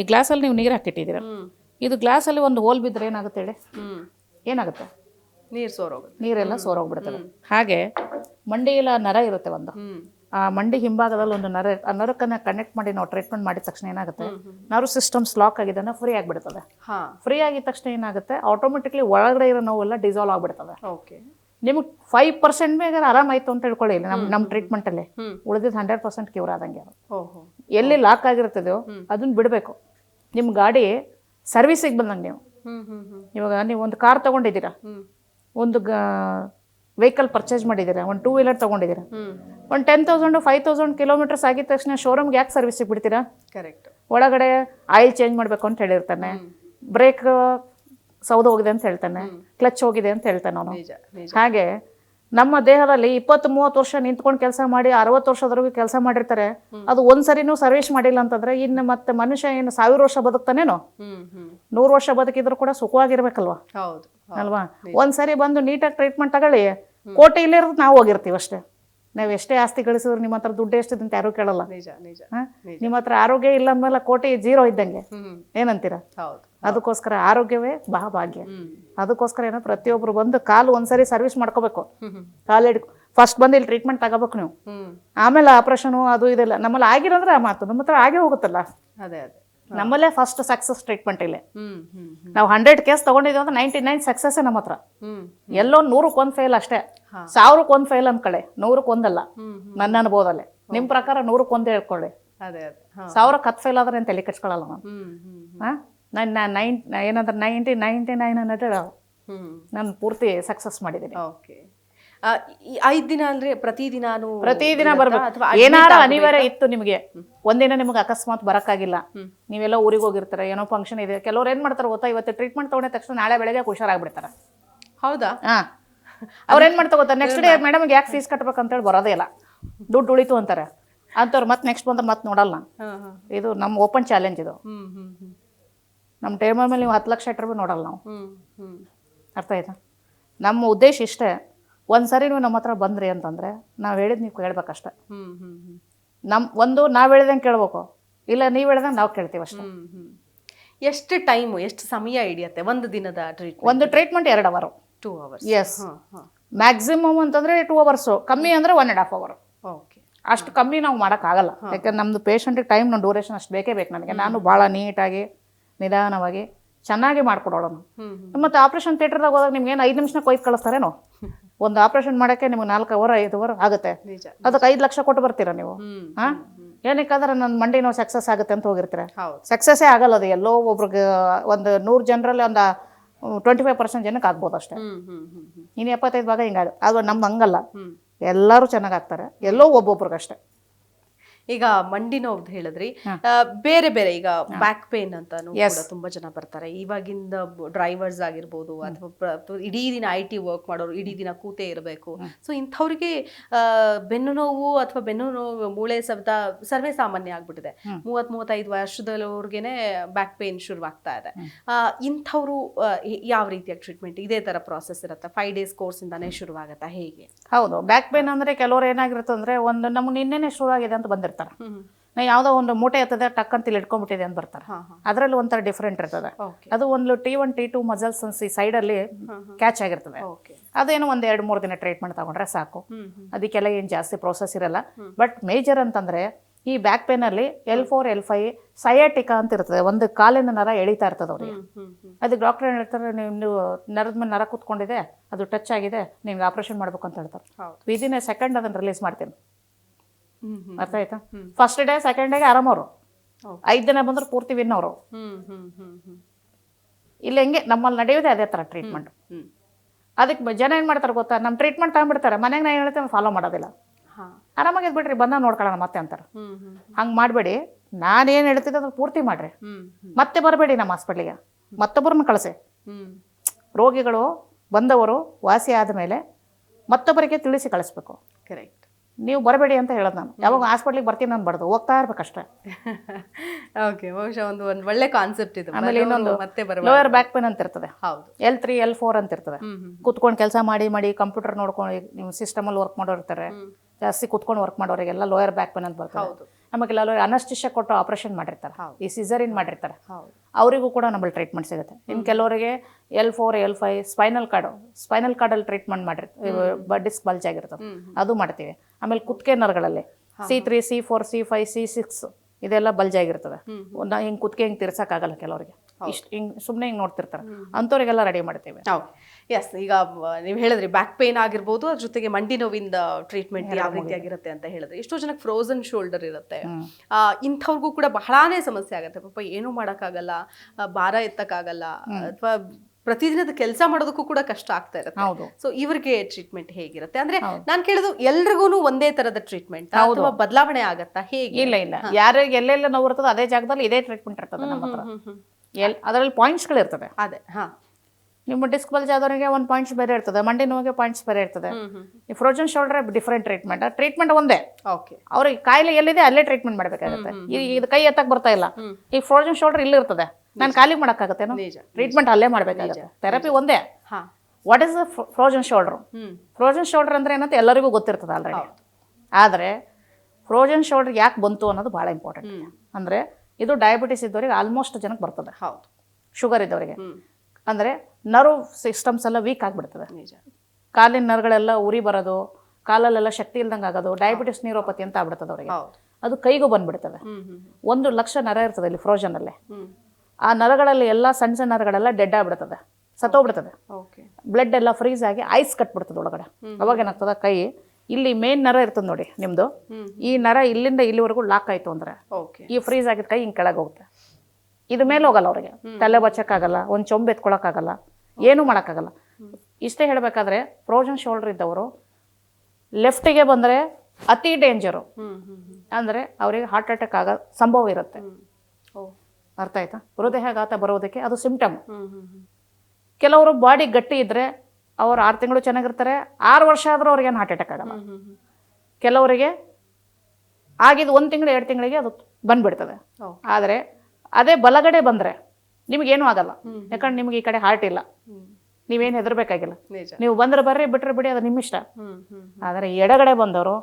S2: ಈ ಗ್ಲಾಸಲ್ಲಿ ನೀವು ನೀರು ಹಾಕಿಟ್ಟಿದ್ದೀರ? ಇದು ಗ್ಲಾಸಲ್ಲಿ ಒಂದು ಹೋಲ್ ಬಿದ್ದರೆ ಏನಾಗುತ್ತೆ ಹೇಳಿ? ಏನಾಗುತ್ತೆ?
S1: ನೀರು ಸೋರೋಗುತ್ತೆ.
S2: ನೀರೆಲ್ಲ ಸೋರೋಗ್ಬಿಡ್ತದೆ. ಹಾಗೆ ಮಂಡಿಯಲ್ಲ ನರ ಇರುತ್ತೆ ಒಂದು. ಆ ಮಂಡಿ ಹಿಂಭಾಗದಲ್ಲಿ ಒಂದು ನರ ಆ ನರಕ್ಕನ್ನ ಕನೆಕ್ಟ್ ಮಾಡಿ ನಾವು ಟ್ರೀಟ್ಮೆಂಟ್ ಮಾಡಿದ ತಕ್ಷಣ ಏನಾಗುತ್ತೆ? ನರ್ವ್ ಸಿಸ್ಟಮ್ ಸ್ಲಾಕ್ ಆಗಿದ್ದನ್ನ ಫ್ರೀ ಆಗಿಬಿಡ್ತದೆ. ಫ್ರೀ ಆಗಿದ ತಕ್ಷಣ ಏನಾಗುತ್ತೆ? ಆಟೋಮೆಟಿಕ್ಲಿ ಒಳಗಡೆ ಇರೋ ನೋವೆಲ್ಲ ಡಿಸಾಲ್ವ್ ಆಗಿಬಿಡ್ತದೆ.
S1: ಓಕೆ
S2: ನಿಮಗೆ ಫೈವ್ ಪರ್ಸೆಂಟ್ ಬೇಗ ಆರಾಮಾಯ್ತು ಅಂತ ಹೇಳ್ಕೊಳ್ಳಿ ನಮ್ಮ ನಮ್ಮ ಟ್ರೀಟ್ಮೆಂಟಲ್ಲಿ. ಉಳಿದಿದ್ದು ಹಂಡ್ರೆಡ್ ಪರ್ಸೆಂಟ್ ಕ್ಯೂರ್ ಆದಂಗೆ ಅದು.
S1: ಓಹೋ.
S2: ಎಲ್ಲಿ ಲಾಕ್ ಆಗಿರ್ತದೋ ಅದನ್ನ ಬಿಡಬೇಕು. ನಿಮ್ಮ ಗಾಡಿ ಸರ್ವಿಸಿಗೆ ಬಂದಂಗೆ ನೀವು. ಇವಾಗ ನೀವು ಒಂದು ಕಾರ್ ತಗೊಂಡಿದ್ದೀರಾ? ಒಂದು ವೆಹಿಕಲ್ ಪರ್ಚೇಸ್ ಮಾಡಿದ್ದೀರಾ? ಒಂದು ಟೂ ವೀಲರ್ ತಗೊಂಡಿದ್ದೀರಾ ಒಂದು ten thousand five thousand kilometres ಆಗಿದ ತಕ್ಷಣ ಶೋರೂಮ್ಗೆ ಯಾಕೆ ಸರ್ವಿಸಿಗೆ ಬಿಡ್ತೀರಾ?
S1: ಕರೆಕ್ಟ್
S2: ಒಳಗಡೆ ಆಯಿಲ್ ಚೇಂಜ್ ಮಾಡಬೇಕು ಅಂತ ಹೇಳಿರ್ತಾನೆ. ಬ್ರೇಕ್ ಸೌದು ಹೋಗಿದೆ ಅಂತ ಹೇಳ್ತಾನೆ. ಕ್ಲಚ್ ಹೋಗಿದೆ ಅಂತ ಹೇಳ್ತಾನೆ ಅವನು. ಹಾಗೆ ನಮ್ಮ ದೇಹದಲ್ಲಿ ಇಪ್ಪತ್ತು ಮೂವತ್ತು ವರ್ಷ ನಿಂತ್ಕೊಂಡು ಕೆಲಸ ಮಾಡಿ ಅರವತ್ತು ವರ್ಷದವರೆಗೂ ಕೆಲಸ ಮಾಡಿರ್ತಾರೆ. ಅದು ಒಂದ್ಸರಿನೂ ಸರ್ವಿಸ್ ಮಾಡಿಲ್ಲ ಅಂತಂದ್ರೆ ಇನ್ನು ಮತ್ತೆ ಮನುಷ್ಯ ಏನು ಸಾವಿರ ವರ್ಷ ಬದುಕ್ತಾನೇನೋ? ನೂರ್ ವರ್ಷ ಬದುಕಿದ್ರು ಕೂಡ ಸುಖವಾಗಿರ್ಬೇಕಲ್ವಾ? ಅಲ್ವಾ? ಒಂದ್ಸರಿ ಬಂದು ನೀಟಾಗಿ ಟ್ರೀಟ್ಮೆಂಟ್ ತಗೊಳ್ಳಿ. ಕೋಟೆ ಇಲ್ಲಿರೋದು ನಾವು ಹೋಗಿರ್ತೀವಿ ಅಷ್ಟೇ. ನಾವು ಎಷ್ಟೇ ಆಸ್ತಿ ಗಳಿಸಿದ್ರು ನಿಮ್ಮ ಹತ್ರ ದುಡ್ಡು ಎಷ್ಟಿದೆ ಅಂತ ಯಾರು ಕೇಳಲ್ಲ.
S1: ನಿಜ ನಿಜ
S2: ಹಾ? ನಿಮ್ಮ ಹತ್ರ ಆರೋಗ್ಯ ಇಲ್ಲ ಅಂದ್ಮೇಲೆ ಕೋಟಿ ಜೀರೋ ಇದ್ದಂಗೆ. ಏನಂತೀರಾ?
S1: ಹೌದು
S2: ಅದಕ್ಕೋಸ್ಕರ ಆರೋಗ್ಯವೇ ಬಹಳ ಭಾಗ್ಯ. ಅದಕ್ಕೋಸ್ಕರ ಏನೋ ಪ್ರತಿಯೊಬ್ರು ಬಂದು ಕಾಲು ಒಂದ್ಸರಿ ಸರ್ವಿಸ್ ಮಾಡ್ಕೋಬೇಕು. ಕಾಲು ಹಿಡ್ಕೊ ಫಸ್ಟ್ ಬಂದು ಇಲ್ಲಿ ಟ್ರೀಟ್ಮೆಂಟ್ ತಗೋಬೇಕು ನೀವು. ಆಮೇಲೆ ಆಪರೇಷನ್ ಅದು ಇದೆಲ್ಲ ನಮ್ಮಲ್ಲಿ ಆಗಿರೋದ್ರೆ ಆ ಮಾತು. ನಮ್ಮ ಹತ್ರ ಆಗೇ ಹೋಗುತ್ತಲ್ಲ?
S1: ಅದೇ ಅದೇ.
S2: ನಮ್ಮಲ್ಲೇ ಫಸ್ಟ್ ಸಕ್ಸಸ್ ಟ್ರೀಟ್ಮೆಂಟ್ ಇಲ್ಲೇ. ನಾವು ಹಂಡ್ರೆಡ್ ಕೇಸ್ ತಗೊಂಡಿದ್ದೀವಿ ಅಂದ್ರೆ ನೈಂಟಿ ನೈನ್ ಸಕ್ಸಸ್ ನಮ್ಮ ಹತ್ರ. ಎಲ್ಲೋ ನೂರಕ್ಕೆ ಒಂದು ಫೇಲ್ ಅಷ್ಟೇ. ಸಾವಿರಕ್ಕೆ ಒಂದು ಫೇಲ್ ಅನ್ಕೊಳ್ಳಿ. ನೂರಕ್ಕೆ ಒಂದಲ್ಲ ನನ್ನ ಅನುಭವದಲ್ಲಿ. ನಿಮ್ಮ ಪ್ರಕಾರ ನೂರಕ್ಕೆ ಒಂದು ಹೇಳ್ಕೊಳ್ಳಿ ಸಾವಿರಕ್ಕೆ ಹತ್ತು ಫೇಲ್ ಆದ್ರೆ ಅಂತ ತಲೆ ಕೆಡ್ಸ್ಕೊಳ್ಳಲ್ಲ ನಾನು. ಹಾಂ? ನಾನು ನೈನ್ ಏನಂದ್ರೆ ನೈಂಟಿ ನೈಂಟಿ ನೈನ್ ಹಂಡ್ರೆಡ್ ನಾನು ಪೂರ್ತಿ ಸಕ್ಸಸ್ ಮಾಡಿದ್ದೀನಿ
S1: ಓಕೆ ಐದ್ ದಿನ ಅಂದ್ರೆ ಪ್ರತಿದಿನಾನು
S2: ಪ್ರತಿದಿನ? ಬರ್ಬೇಕು. ಏನಾರ ಅನಿವಾರ್ಯ ಇತ್ತು ನಿಮಗೆ? ಒಂದಿನ ನಿಮಗೆ ಅಕಸ್ಮಾತ್ ಬರಕ್ಕಾಗಿಲ್ಲ. ನೀವೆಲ್ಲ ಊರಿಗೆ ಹೋಗಿರ್ತಾರೆ ಏನೋ ಫಂಕ್ಷನ್ ಇದೆ ಕೆಲವ್ರು ಏನ್ ಮಾಡ್ತಾರೆ ಗೊತ್ತಾ? ಇವತ್ತು ಟ್ರೀಟ್ಮೆಂಟ್ ತಗೊಂಡ ತಕ್ಷಣ ನಾಳೆ ಬೆಳಗ್ಗೆ ಹುಷಾರಾಗ್ಬಿಡ್ತಾರೆ.
S1: ಹೌದಾ?
S2: ಹಾ. ಅವ್ರು ಏನ್ ಮಾಡ್ತಾ ಗೊತ್ತಾ? ನೆಕ್ಸ್ಟ್ ಡೇ ಮೇಡಮ್ ಯಾಕೆ ಫೀಸ್ ಕಟ್ಬೇಕಂತೇಳಿ ಬರೋದೇ ಇಲ್ಲ. ದುಡ್ಡು ಉಳಿತು ಅಂತಾರೆ. ಅಂತವ್ರು ಮತ್ತೆ ನೆಕ್ಸ್ಟ್ ಬಂದ್ರೆ ಮತ್ತೆ ನೋಡಲ್ಲ. ಇದು ನಮ್ಮ ಓಪನ್ ಚಾಲೆಂಜ್ ಇದು. ನಮ್ಮ ಟೇಬಲ್ ಮೇಲೆ ನೀವು ಹತ್ತು ಲಕ್ಷ ಇಟ್ಟರು ನೋಡಲ್ಲ ನಾವು. ಅರ್ಥ ಆಯ್ತಾ? ನಮ್ಮ ಉದ್ದೇಶ ಇಷ್ಟೇ. ಒಂದು ಸರಿ ನೀವು ನಮ್ಮ ಹತ್ರ ಬಂದ್ರಿ ಅಂತಂದರೆ ನಾವು ಹೇಳಿದ್ ನೀವು ಕೇಳ್ಬೇಕಷ್ಟೆ.
S1: ಹ್ಮ್ ಹ್ಮ್ ಹ್ಮ್.
S2: ನಮ್ಮ ಒಂದು ನಾವು ಹೇಳಿದಂಗೆ ಕೇಳ್ಬೇಕು. ಇಲ್ಲ ನೀವು ಹೇಳ್ದಂಗೆ ನಾವು ಕೇಳ್ತೀವಿ ಅಷ್ಟೇ.
S1: ಎಷ್ಟು ಟೈಮ್ ಎಷ್ಟು ಸಮಯ ಹಿಡಿಯತ್ತೆ ಒಂದು ದಿನದ ಟ್ರೀಟ್ಮೆಂಟ್
S2: ಒಂದು ಟ್ರೀಟ್ಮೆಂಟ್ ಎರಡು ಅವರು
S1: ಟೂ ಅವರ್ಸ್
S2: ಎಸ್ ಮ್ಯಾಕ್ಸಿಮಮ್ ಅಂತಂದರೆ ಟೂ ಅವರ್ಸು ಕಮ್ಮಿ ಅಂದರೆ one and half hour
S1: okay
S2: ಅಷ್ಟು ಕಮ್ಮಿ ನಾವು ಮಾಡೋಕ್ಕಾಗಲ್ಲ. ಯಾಕಂದ್ರೆ ನಮ್ಮದು ಪೇಷಂಟಿಗೆ ಟೈಮ್ ಡ್ಯೂರೇಷನ್ ಅಷ್ಟು ಬೇಕೇ ಬೇಕು ನನಗೆ ನಾನು ಭಾಳ ನೀಟಾಗಿ ನಿಧಾನವಾಗಿ ಚೆನ್ನಾಗಿ ಮಾಡ್ಕೊಡೋಣ ಮತ್ತು ಆಪ್ರೇಷನ್ ಥಿಯೇಟ್ರದಾಗ ಹೋದಾಗ ನಿಮ್ಗೆ ಏನು ಐದು ನಿಮಿಷನ ಕೊಯ್ದು ಕಳಿಸ್ತಾರೇನೋ? ಒಂದು ಆಪರೇಷನ್ ಮಾಡೋಕ್ಕೆ ನಿಮ್ಗೆ ನಾಲ್ಕು ಅವರ್ ಐದು ಅವರ್ ಆಗುತ್ತೆ. ಅದಕ್ಕೆ ಐದು ಲಕ್ಷ ಕೊಟ್ಟು ಬರ್ತೀರಾ ನೀವು? ಹಾಂ? ಏನಕ್ಕಾದ್ರೆ ನನ್ನ ಮಂಡಿ ನೋವು ಸಕ್ಸಸ್ ಆಗುತ್ತೆ ಅಂತ ಹೋಗಿರ್ತೀರ? ಸಕ್ಸಸ್ಸೇ ಆಗಲ್ಲ ಅದು. ಎಲ್ಲೋ ಒಬ್ರಿಗೆ ಒಂದು ನೂರು ಜನರಲ್ಲಿ ಒಂದು ಟ್ವೆಂಟಿ ಫೈವ್ ಪರ್ಸೆಂಟ್ ಜನಕ್ಕೆ ಆಗ್ಬೋದು ಅಷ್ಟೇ. ಇನ್ನು ಎಪ್ಪತ್ತೈದು ಭಾಗ ಹಿಂಗಾಗ ಅದು ನಮ್ದು ಹಂಗಲ್ಲ. ಎಲ್ಲರೂ ಚೆನ್ನಾಗಿ ಆಗ್ತಾರೆ. ಎಲ್ಲೋ ಒಬ್ಬೊಬ್ರಿಗಷ್ಟೇ.
S1: ಈಗ ಮಂಡಿ ನೋವ್ದು ಹೇಳಿದ್ರಿ. ಆ, ಬೇರೆ ಬೇರೆ ಈಗ ಬ್ಯಾಕ್ ಪೇನ್ ಅಂತ ಕೂಡ ತುಂಬಾ ಜನ ಬರ್ತಾರೆ. ಇವಾಗಿಂದ ಡ್ರೈವರ್ಸ್ ಆಗಿರ್ಬೋದು ಅಥವಾ ಇಡೀ ದಿನ ಐ ಟಿ ವರ್ಕ್ ಮಾಡೋರು ಇಡೀ ದಿನ ಕೂತೇ ಇರಬೇಕು. ಸೊ ಇಂಥವ್ರಿಗೆ ಬೆನ್ನು ನೋವು ಅಥವಾ ಬೆನ್ನು ನೋವು ಮೂಳೆ ಸವಿತ ಸರ್ವೇ ಸಾಮಾನ್ಯ ಆಗ್ಬಿಟ್ಟಿದೆ. ಮೂವತ್ ಮೂವತ್ತೈದು ವರ್ಷದವ್ರಿಗೆನೆ ಬ್ಯಾಕ್ ಪೇನ್ ಶುರುವಾಗ್ತಾ ಇದೆ. ಆ, ಇಂಥವ್ರು ಯಾವ ರೀತಿಯ ಟ್ರೀಟ್ಮೆಂಟ್ ಇದೇ ತರ ಪ್ರಾಸೆಸ್ ಇರುತ್ತೆ? ಫೈವ್ ಡೇಸ್ ಕೋರ್ಸ್ ಇಂದಾನೇ ಶುರುವಾಗತ್ತಾ? ಹೇಗೆ?
S2: ಹೌದು. ಬ್ಯಾಕ್ ಪೇನ್ ಅಂದ್ರೆ ಕೆಲವ್ರು ಏನಾಗಿರುತ್ತೆ ಅಂದ್ರೆ ಒಂದು ನಮ್ಗೆ ನಿನ್ನೆನೇ ಶುರುವಾಗಿದೆ ಅಂತ ಬಂದಿರ್ತಾರೆ.
S1: ಹ್ಮ್
S2: ನಾ ಯಾವುದೋ ಒಂದು ಮೂಟೆ ಇರ್ತದೆ ಟಕ್ ಅಂತ ಇಲ್ಲಿ ಇಟ್ಕೊಂಡ್ಬಿಟ್ಟಿದೆ ಅಂತ ಬರ್ತಾರೆ. ಅದರಲ್ಲಿ ಒಂಥರ ಡಿಫ್ರೆಂಟ್ ಇರ್ತದೆ. ಅದು ಒಂದು T one T two muscles ಅನ್ಸಿ ಸೈಡಲ್ಲಿ ಕ್ಯಾಚ್ ಆಗಿರ್ತದೆ. ಅದೇನು ಒಂದು ಎರಡು ಮೂರು ದಿನ ಟ್ರೀಟ್ಮೆಂಟ್ ತಗೊಂಡ್ರೆ ಸಾಕು. ಅದಕ್ಕೆಲ್ಲ ಏನು ಜಾಸ್ತಿ ಪ್ರೋಸೆಸ್ ಇರಲ್ಲ. ಬಟ್ ಮೇಜರ್ ಅಂತಂದರೆ ಈ back ಪೇನಲ್ಲಿ L four L five sciatica ಅಂತ ಇರ್ತದೆ. ಒಂದು ಕಾಲಿನ ನರ ಎಳಿತಾ ಇರ್ತದೆ ಅವ್ರಿಗೆ. ಅದಕ್ಕೆ ಡಾಕ್ಟರ್ ಏನು ಹೇಳ್ತಾರೆ ನೀವು ನರದ ಮೇಲೆ ನರ ಕೂತ್ಕೊಂಡಿದೆ ಅದು ಟಚ್ ಆಗಿದೆ ನಿಮ್ಗೆ ಆಪರೇಷನ್ ಮಾಡ್ಬೇಕು ಅಂತ ಹೇಳ್ತಾರೆ. ವಿದಿನ್ ಎ ಸೆಕೆಂಡ್ ಅದನ್ನು ರಿಲೀಸ್ ಮಾಡ್ತೀನಿ. ಅರ್ಥ ಆಯ್ತಾ ಫಸ್ಟ್ ಡೇ ಸೆಕೆಂಡ್ ಡೇಗೆ ಆರಾಮವ್ರು. ಐದು ದಿನ ಬಂದ್ರೆ ಪೂರ್ತಿ ವಿನ್ ಅವರು. ಇಲ್ಲಿ ಹೆಂಗೆ ನಮ್ಮಲ್ಲಿ ನಡೆಯೋದೇ ಅದೇ ಥರ ಟ್ರೀಟ್ಮೆಂಟ್ ಅದಕ್ಕೆ ಜನ ಏನು ಮಾಡ್ತಾರೆ ಗೊತ್ತಾ? ನಮ್ಮ ಟ್ರೀಟ್ಮೆಂಟ್ ತಗೊಂಡ್ಬಿಡ್ತಾರೆ. ಮನೆಗೆ ನಾನು ಹೇಳ್ತೇನೆ ಫಾಲೋ ಮಾಡೋದಿಲ್ಲ. ಆರಾಮಾಗಿ ಬಿಡ್ರಿ ಬಂದ ನೋಡ್ಕೊಳ್ಳೋಣ ಮತ್ತೆ ಅಂತಾರೆ. ಹಂಗೆ ಮಾಡಬೇಡಿ. ನಾನೇನು ಹೇಳ್ತಿದ್ದೆ ಅದನ್ನು ಪೂರ್ತಿ ಮಾಡಿರಿ. ಮತ್ತೆ ಬರಬೇಡಿ ನಮ್ಮ ಹಾಸ್ಪಿಟ್ಲಿಗೆ ಮತ್ತೊಬ್ಬರನ್ನ ಕಳಿಸಿ. ರೋಗಿಗಳು ಬಂದವರು ವಾಸಿ ಆದಮೇಲೆ ಮತ್ತೊಬ್ಬರಿಗೆ ತಿಳಿಸಿ ಕಳಿಸ್ಬೇಕು.
S1: ಕರೆಕ್ಟ್
S2: ನೀವು ಬರಬೇಡಿ ಅಂತ ಹೇಳೋದು ನಾನು. ಯಾವಾಗ ಹಾಸ್ಪಿಟ್ಲಿಗೆ ಬರ್ತೀನಿ ಅನ್ಬಾರ್ದು ಹೋಗ್ತಾ ಇರ್ಬೇಕಷ್ಟೇ
S1: ಓಕೆ ಬಹುಶಃ ಒಂದು ಒಂದು ಒಳ್ಳೆ ಕಾನ್ಸೆಪ್ಟ್ ಇದು.
S2: ಆಮೇಲೆ ಇನ್ನೊಂದು
S1: ಮತ್ತೆ
S2: ಲೋಯರ್ ಬ್ಯಾಕ್ ಪೇನ್ ಅಂತ ಇರ್ತದೆ.
S1: ಹೌದು.
S2: ಎಲ್ ತ್ರೀ ಎಲ್ ಫೋರ್ ಅಂತ ಇರ್ತದೆ. ಕುತ್ಕೊಂಡು ಕೆಲಸ ಮಾಡಿ ಮಾಡಿ ಕಂಪ್ಯೂಟರ್ ನೋಡ್ಕೊಂಡು ನೀವು ಸಿಸ್ಟಮಲ್ಲಿ ವರ್ಕ್ ಮಾಡೋರು ಇರ್ತಾರೆ ಜಾಸ್ತಿ ಕೂತ್ಕೊಂಡು ವರ್ಕ್ ಮಾಡೋರಿಗೆಲ್ಲ ಲೋಯರ್ ಬ್ಯಾಕ್ ಪೇನ್ ಅಂತ ಬರ್ತದೆ.
S1: ಹೌದು
S2: ನಮಗೆಲ್ಲ ಲೋಯರ್ ಅನಸ್ಟಿಷ ಕೊಟ್ಟು ಆಪರೇಷನ್ ಮಾಡಿರ್ತಾರೆ. ಈ ಸಿಸರಿನ್ ಮಾಡಿರ್ತಾರೆ. ಅವರಿಗೂ ಕೂಡ ನಮ್ಮಲ್ಲಿ ಟ್ರೀಟ್ಮೆಂಟ್ ಸಿಗುತ್ತೆ. ಇನ್ನು ಕೆಲವರಿಗೆ L four L five spinal cord spinal ಕಾರ್ಡಲ್ಲಿ ಟ್ರೀಟ್ಮೆಂಟ್ ಮಾಡಿರ್ತೀವಿ ಡಿಸ್ಕ್ ಬಲ್ಜ್ ಆಗಿರ್ತದೆ. ಅದು ಮಾಡ್ತೀವಿ. ಆಮೇಲೆ ಕುತ್ತಿಗೆ ನರಗಳಲ್ಲಿ C three C four C five C six ಇದೆಲ್ಲ ಬಲ್ಜ್ ಆಗಿರ್ತದೆ. ಒಂದು ಹಿಂಗೆ ಕುತ್ತಿಗೆ ಹಿಂಗೆ ತಿರ್ಸಕ್ಕಾಗಲ್ಲ ಕೆಲವರಿಗೆ. ಇಷ್ಟು ಹಿಂಗೆ ಸುಮ್ಮನೆ ಹಿಂಗೆ ನೋಡ್ತಿರ್ತಾರೆ. ಅಂಥವ್ರಿಗೆಲ್ಲ ರೆಡಿ ಮಾಡ್ತೀವಿ.
S1: ಎಸ್ ಈಗ ನೀವು ಹೇಳಿದ್ರಿ ಬ್ಯಾಕ್ ಪೇನ್ ಆಗಿರ್ಬೋದು ಅದ್ರ ಜೊತೆಗೆ ಮಂಡಿ ನೋವಿಂದ ಟ್ರೀಟ್ಮೆಂಟ್ ಯಾವ ರೀತಿಯಾಗಿರುತ್ತೆ ಅಂತ ಹೇಳಿದ್ರೆ. ಎಷ್ಟೋ ಜನಕ್ಕೆ ಫ್ರೋಸನ್ ಶೋಲ್ಡರ್ ಇರುತ್ತೆ. ಇಂಥವ್ರಿಗೂ ಕೂಡ ಬಹಳಾನೇ ಸಮಸ್ಯೆ ಆಗುತ್ತೆ. ಪಾಪ ಏನೂ ಮಾಡೋಕ್ಕಾಗಲ್ಲ ಭಾರ ಎತ್ತಕ್ಕಾಗಲ್ಲ ಅಥವಾ ಪ್ರತಿದಿನದ ಕೆಲಸ ಮಾಡೋದಕ್ಕೂ ಕೂಡ ಕಷ್ಟ ಆಗ್ತಾ ಇರುತ್ತೆ.
S2: ಹೌದು.
S1: ಸೊ ಇವರಿಗೆ ಟ್ರೀಟ್ಮೆಂಟ್ ಹೇಗಿರುತ್ತೆ? ಅಂದ್ರೆ ನಾನು ಕೇಳುದು ಎಲ್ರಿಗೂ ಒಂದೇ ತರದ ಟ್ರೀಟ್ಮೆಂಟ್ ಅಥವಾ ಬದಲಾವಣೆ ಆಗತ್ತಾ? ಹೇಗೆ?
S2: ಇಲ್ಲ ಇಲ್ಲ. ಯಾರಿಗೆ ಎಲ್ಲೆಲ್ಲ ನೋವು ಇರ್ತದೆ ಅದೇ ಜಾಗದಲ್ಲಿ ಇದೇ ಟ್ರೀಟ್ಮೆಂಟ್ ಇರ್ತದೆ ನಮ್ಮ ಹತ್ರ.
S1: ಇರ್ತದೆ.
S2: ಎಲ್ ಅದರಲ್ಲಿ ಪಾಯಿಂಟ್ಸ್ಗಳಿರ್ತದೆ
S1: ಅದೇ ಹಾ.
S2: ನಿಮ್ಮ ಡಿಸ್ಕ್ ಬಲ್ಜ್ ಆದವರಿಗೆ ಒಂದು ಪಾಯಿಂಟ್ಸ್ ಬೇರೆ ಇರ್ತದೆ ಮಂಡಿ ನೋವಿಗೆ ಪಾಯಿಂಟ್ಸ್ ಬೇರೆ ಇರ್ತದೆ. ಈ frozen shoulder different treatment treatment ಒಂದೇ.
S1: ಓಕೆ
S2: ಅವ್ರಿಗೆ ಕಾಯಿಲೆ ಎಲ್ಲಿದೆ ಅಲ್ಲೇ ಟ್ರೀಟ್ಮೆಂಟ್ ಮಾಡಬೇಕಾಗುತ್ತೆ. ಇದು ಕೈ ಎತ್ತಕ್ಕೆ ಬರ್ತಾ ಇಲ್ಲ. ಈ ಫ್ರೋಜನ್ ಶೋಲ್ಡರ್ ಇಲ್ಲಿ ಇರ್ತದೆ. ನಾನು ಖಾಲಿ ಮಾಡೋಕ್ಕಾಗತ್ತೇನೋ?
S1: ನಿಜ
S2: ಟ್ರೀಟ್ಮೆಂಟ್ ಅಲ್ಲೇ ಮಾಡಬೇಕಾಗುತ್ತೆ. ಥೆರಪಿ ಒಂದೇ. What is the frozen shoulder frozen shoulder ಅಂದ್ರೆ ಏನಂತ ಎಲ್ಲರಿಗೂ ಗೊತ್ತಿರ್ತದೆ ಆಲ್ರೆಡಿ ಆದರೆ ಫ್ರೋಜನ್ ಶೋಲ್ಡರ್ ಯಾಕೆ ಬಂತು ಅನ್ನೋದು ಭಾಳ ಇಂಪಾರ್ಟೆಂಟ್ ಅಂದ್ರೆ ಇದು ಡಯಾಬಿಟಿಸ್ ಇದ್ದವರಿಗೆ ಆಲ್ಮೋಸ್ಟ್ ಜನಕ್ಕೆ ಬರ್ತದೆ.
S1: ಹೌದು.
S2: ಶುಗರ್ ಇದ್ದವರಿಗೆ. ಅಂದರೆ ನರ್ವ್ ಸಿಸ್ಟಮ್ಸ್ ಎಲ್ಲ ವೀಕ್ ಆಗಿಬಿಡ್ತದೆ.
S1: ನಿಜ.
S2: ಕಾಲಿನ ನರಗಳೆಲ್ಲ ಉರಿ ಬರೋದು ಕಾಲಲ್ಲೆಲ್ಲ ಶಕ್ತಿ ಇಲ್ದಂಗೆ ಆಗೋದು ಡಯಾಬಿಟಿಸ್ ನೀರೋಪತಿ ಅಂತ ಆಗ್ಬಿಡ್ತದೆ ಅವರಿಗೆ. ಅದು ಕೈಗೂ ಬಂದ್ಬಿಡ್ತದೆ. ಒಂದು ಲಕ್ಷ ನರ ಇರ್ತದೆ ಇಲ್ಲಿ ಫ್ರೋಜನಲ್ಲಿ ಆ ನರಗಳಲ್ಲಿ ಎಲ್ಲ ಸಣ್ಣ ಸಣ್ಣ ನರಗಳೆಲ್ಲ ಡೆಡ್ ಆಗ್ಬಿಡ್ತದೆ ಸತ್ತೋಗ್ಬಿಡ್ತದೆ.
S1: ಓಕೆ.
S2: ಬ್ಲಡ್ ಎಲ್ಲ ಫ್ರೀಸ್ ಆಗಿ ಐಸ್ ಕಟ್ಬಿಡ್ತದೆ ಒಳಗಡೆ. ಅವಾಗ ಏನಾಗ್ತದೆ ಕೈ ಇಲ್ಲಿ ಮೇನ್ ನರ ಇರ್ತದೆ ನೋಡಿ ನಿಮ್ಮದು ಈ ನರ ಇಲ್ಲಿಂದ ಇಲ್ಲಿವರೆಗೂ ಲಾಕ್ ಆಯಿತು ಅಂದ್ರೆ
S1: ಓಕೆ.
S2: ಈ ಫ್ರೀಸ್ ಆಗಿದ ಕೈ ಹಿಂಗೆ ಕೆಳಗೆ ಹೋಗುತ್ತೆ. ಇದು ಮೇಲೆ ಹೋಗಲ್ಲ ಅವ್ರಿಗೆ. ತಲೆ ಬಚ್ಚಕ್ಕಾಗಲ್ಲ ಒಂದು ಚೊಂಬು ಎತ್ಕೊಳಕ್ಕಾಗಲ್ಲ ಏನೂ ಮಾಡೋಕ್ಕಾಗಲ್ಲ. ಇಷ್ಟೇ ಹೇಳಬೇಕಾದ್ರೆ ಪ್ರೋಜನ್ ಶೋಲ್ಡರ್ ಇದ್ದವರು ಲೆಫ್ಟಿಗೆ ಬಂದರೆ ಅತಿ ಡೇಂಜರು ಅಂದರೆ ಅವರಿಗೆ ಹಾರ್ಟ್ ಅಟ್ಯಾಕ್ ಆಗೋ ಸಂಭವ ಇರುತ್ತೆ. ಅರ್ಥ ಆಯ್ತಾ? ಹೃದಯಾಘಾತ ಬರೋದಕ್ಕೆ ಅದು ಸಿಂಪ್ಟಮ್ ಕೆಲವರು ಬಾಡಿ ಗಟ್ಟಿ ಇದ್ದರೆ ಅವ್ರು ಆರು ತಿಂಗಳು ಚೆನ್ನಾಗಿರ್ತಾರೆ ಆರು ವರ್ಷ ಆದರೂ ಅವ್ರಿಗೇನು ಹಾರ್ಟ್ ಅಟ್ಯಾಕ್ ಆಗಲ್ಲ. ಕೆಲವರಿಗೆ ಆಗಿದ್ದು ಒಂದು ತಿಂಗಳು ಎರಡು ತಿಂಗಳಿಗೆ ಅದು ಬಂದ್ಬಿಡ್ತದೆ. ಆದರೆ ಅದೇ ಬಲಗಡೆ ಬಂದರೆ ನಿಮಗೇನೂ ಆಗಲ್ಲ. ಯಾಕಂದ್ರೆ ನಿಮ್ಗೆ ಈ ಕಡೆ ಹಾರ್ಟ್ ಇಲ್ಲ. ನೀವೇನು ಹೆದರ್ಬೇಕಾಗಿಲ್ಲ. ನೀವು ಬಂದ್ರೆ ಬರ್ರಿ ಬಿಟ್ರೆ ಬಿಡಿ ಅದು ನಿಮ್ಮ ಇಷ್ಟ
S1: ಹ್ಮ್ ಹ್ಮ್.
S2: ಆದರೆ ಎಡಗಡೆ ಬಂದವರು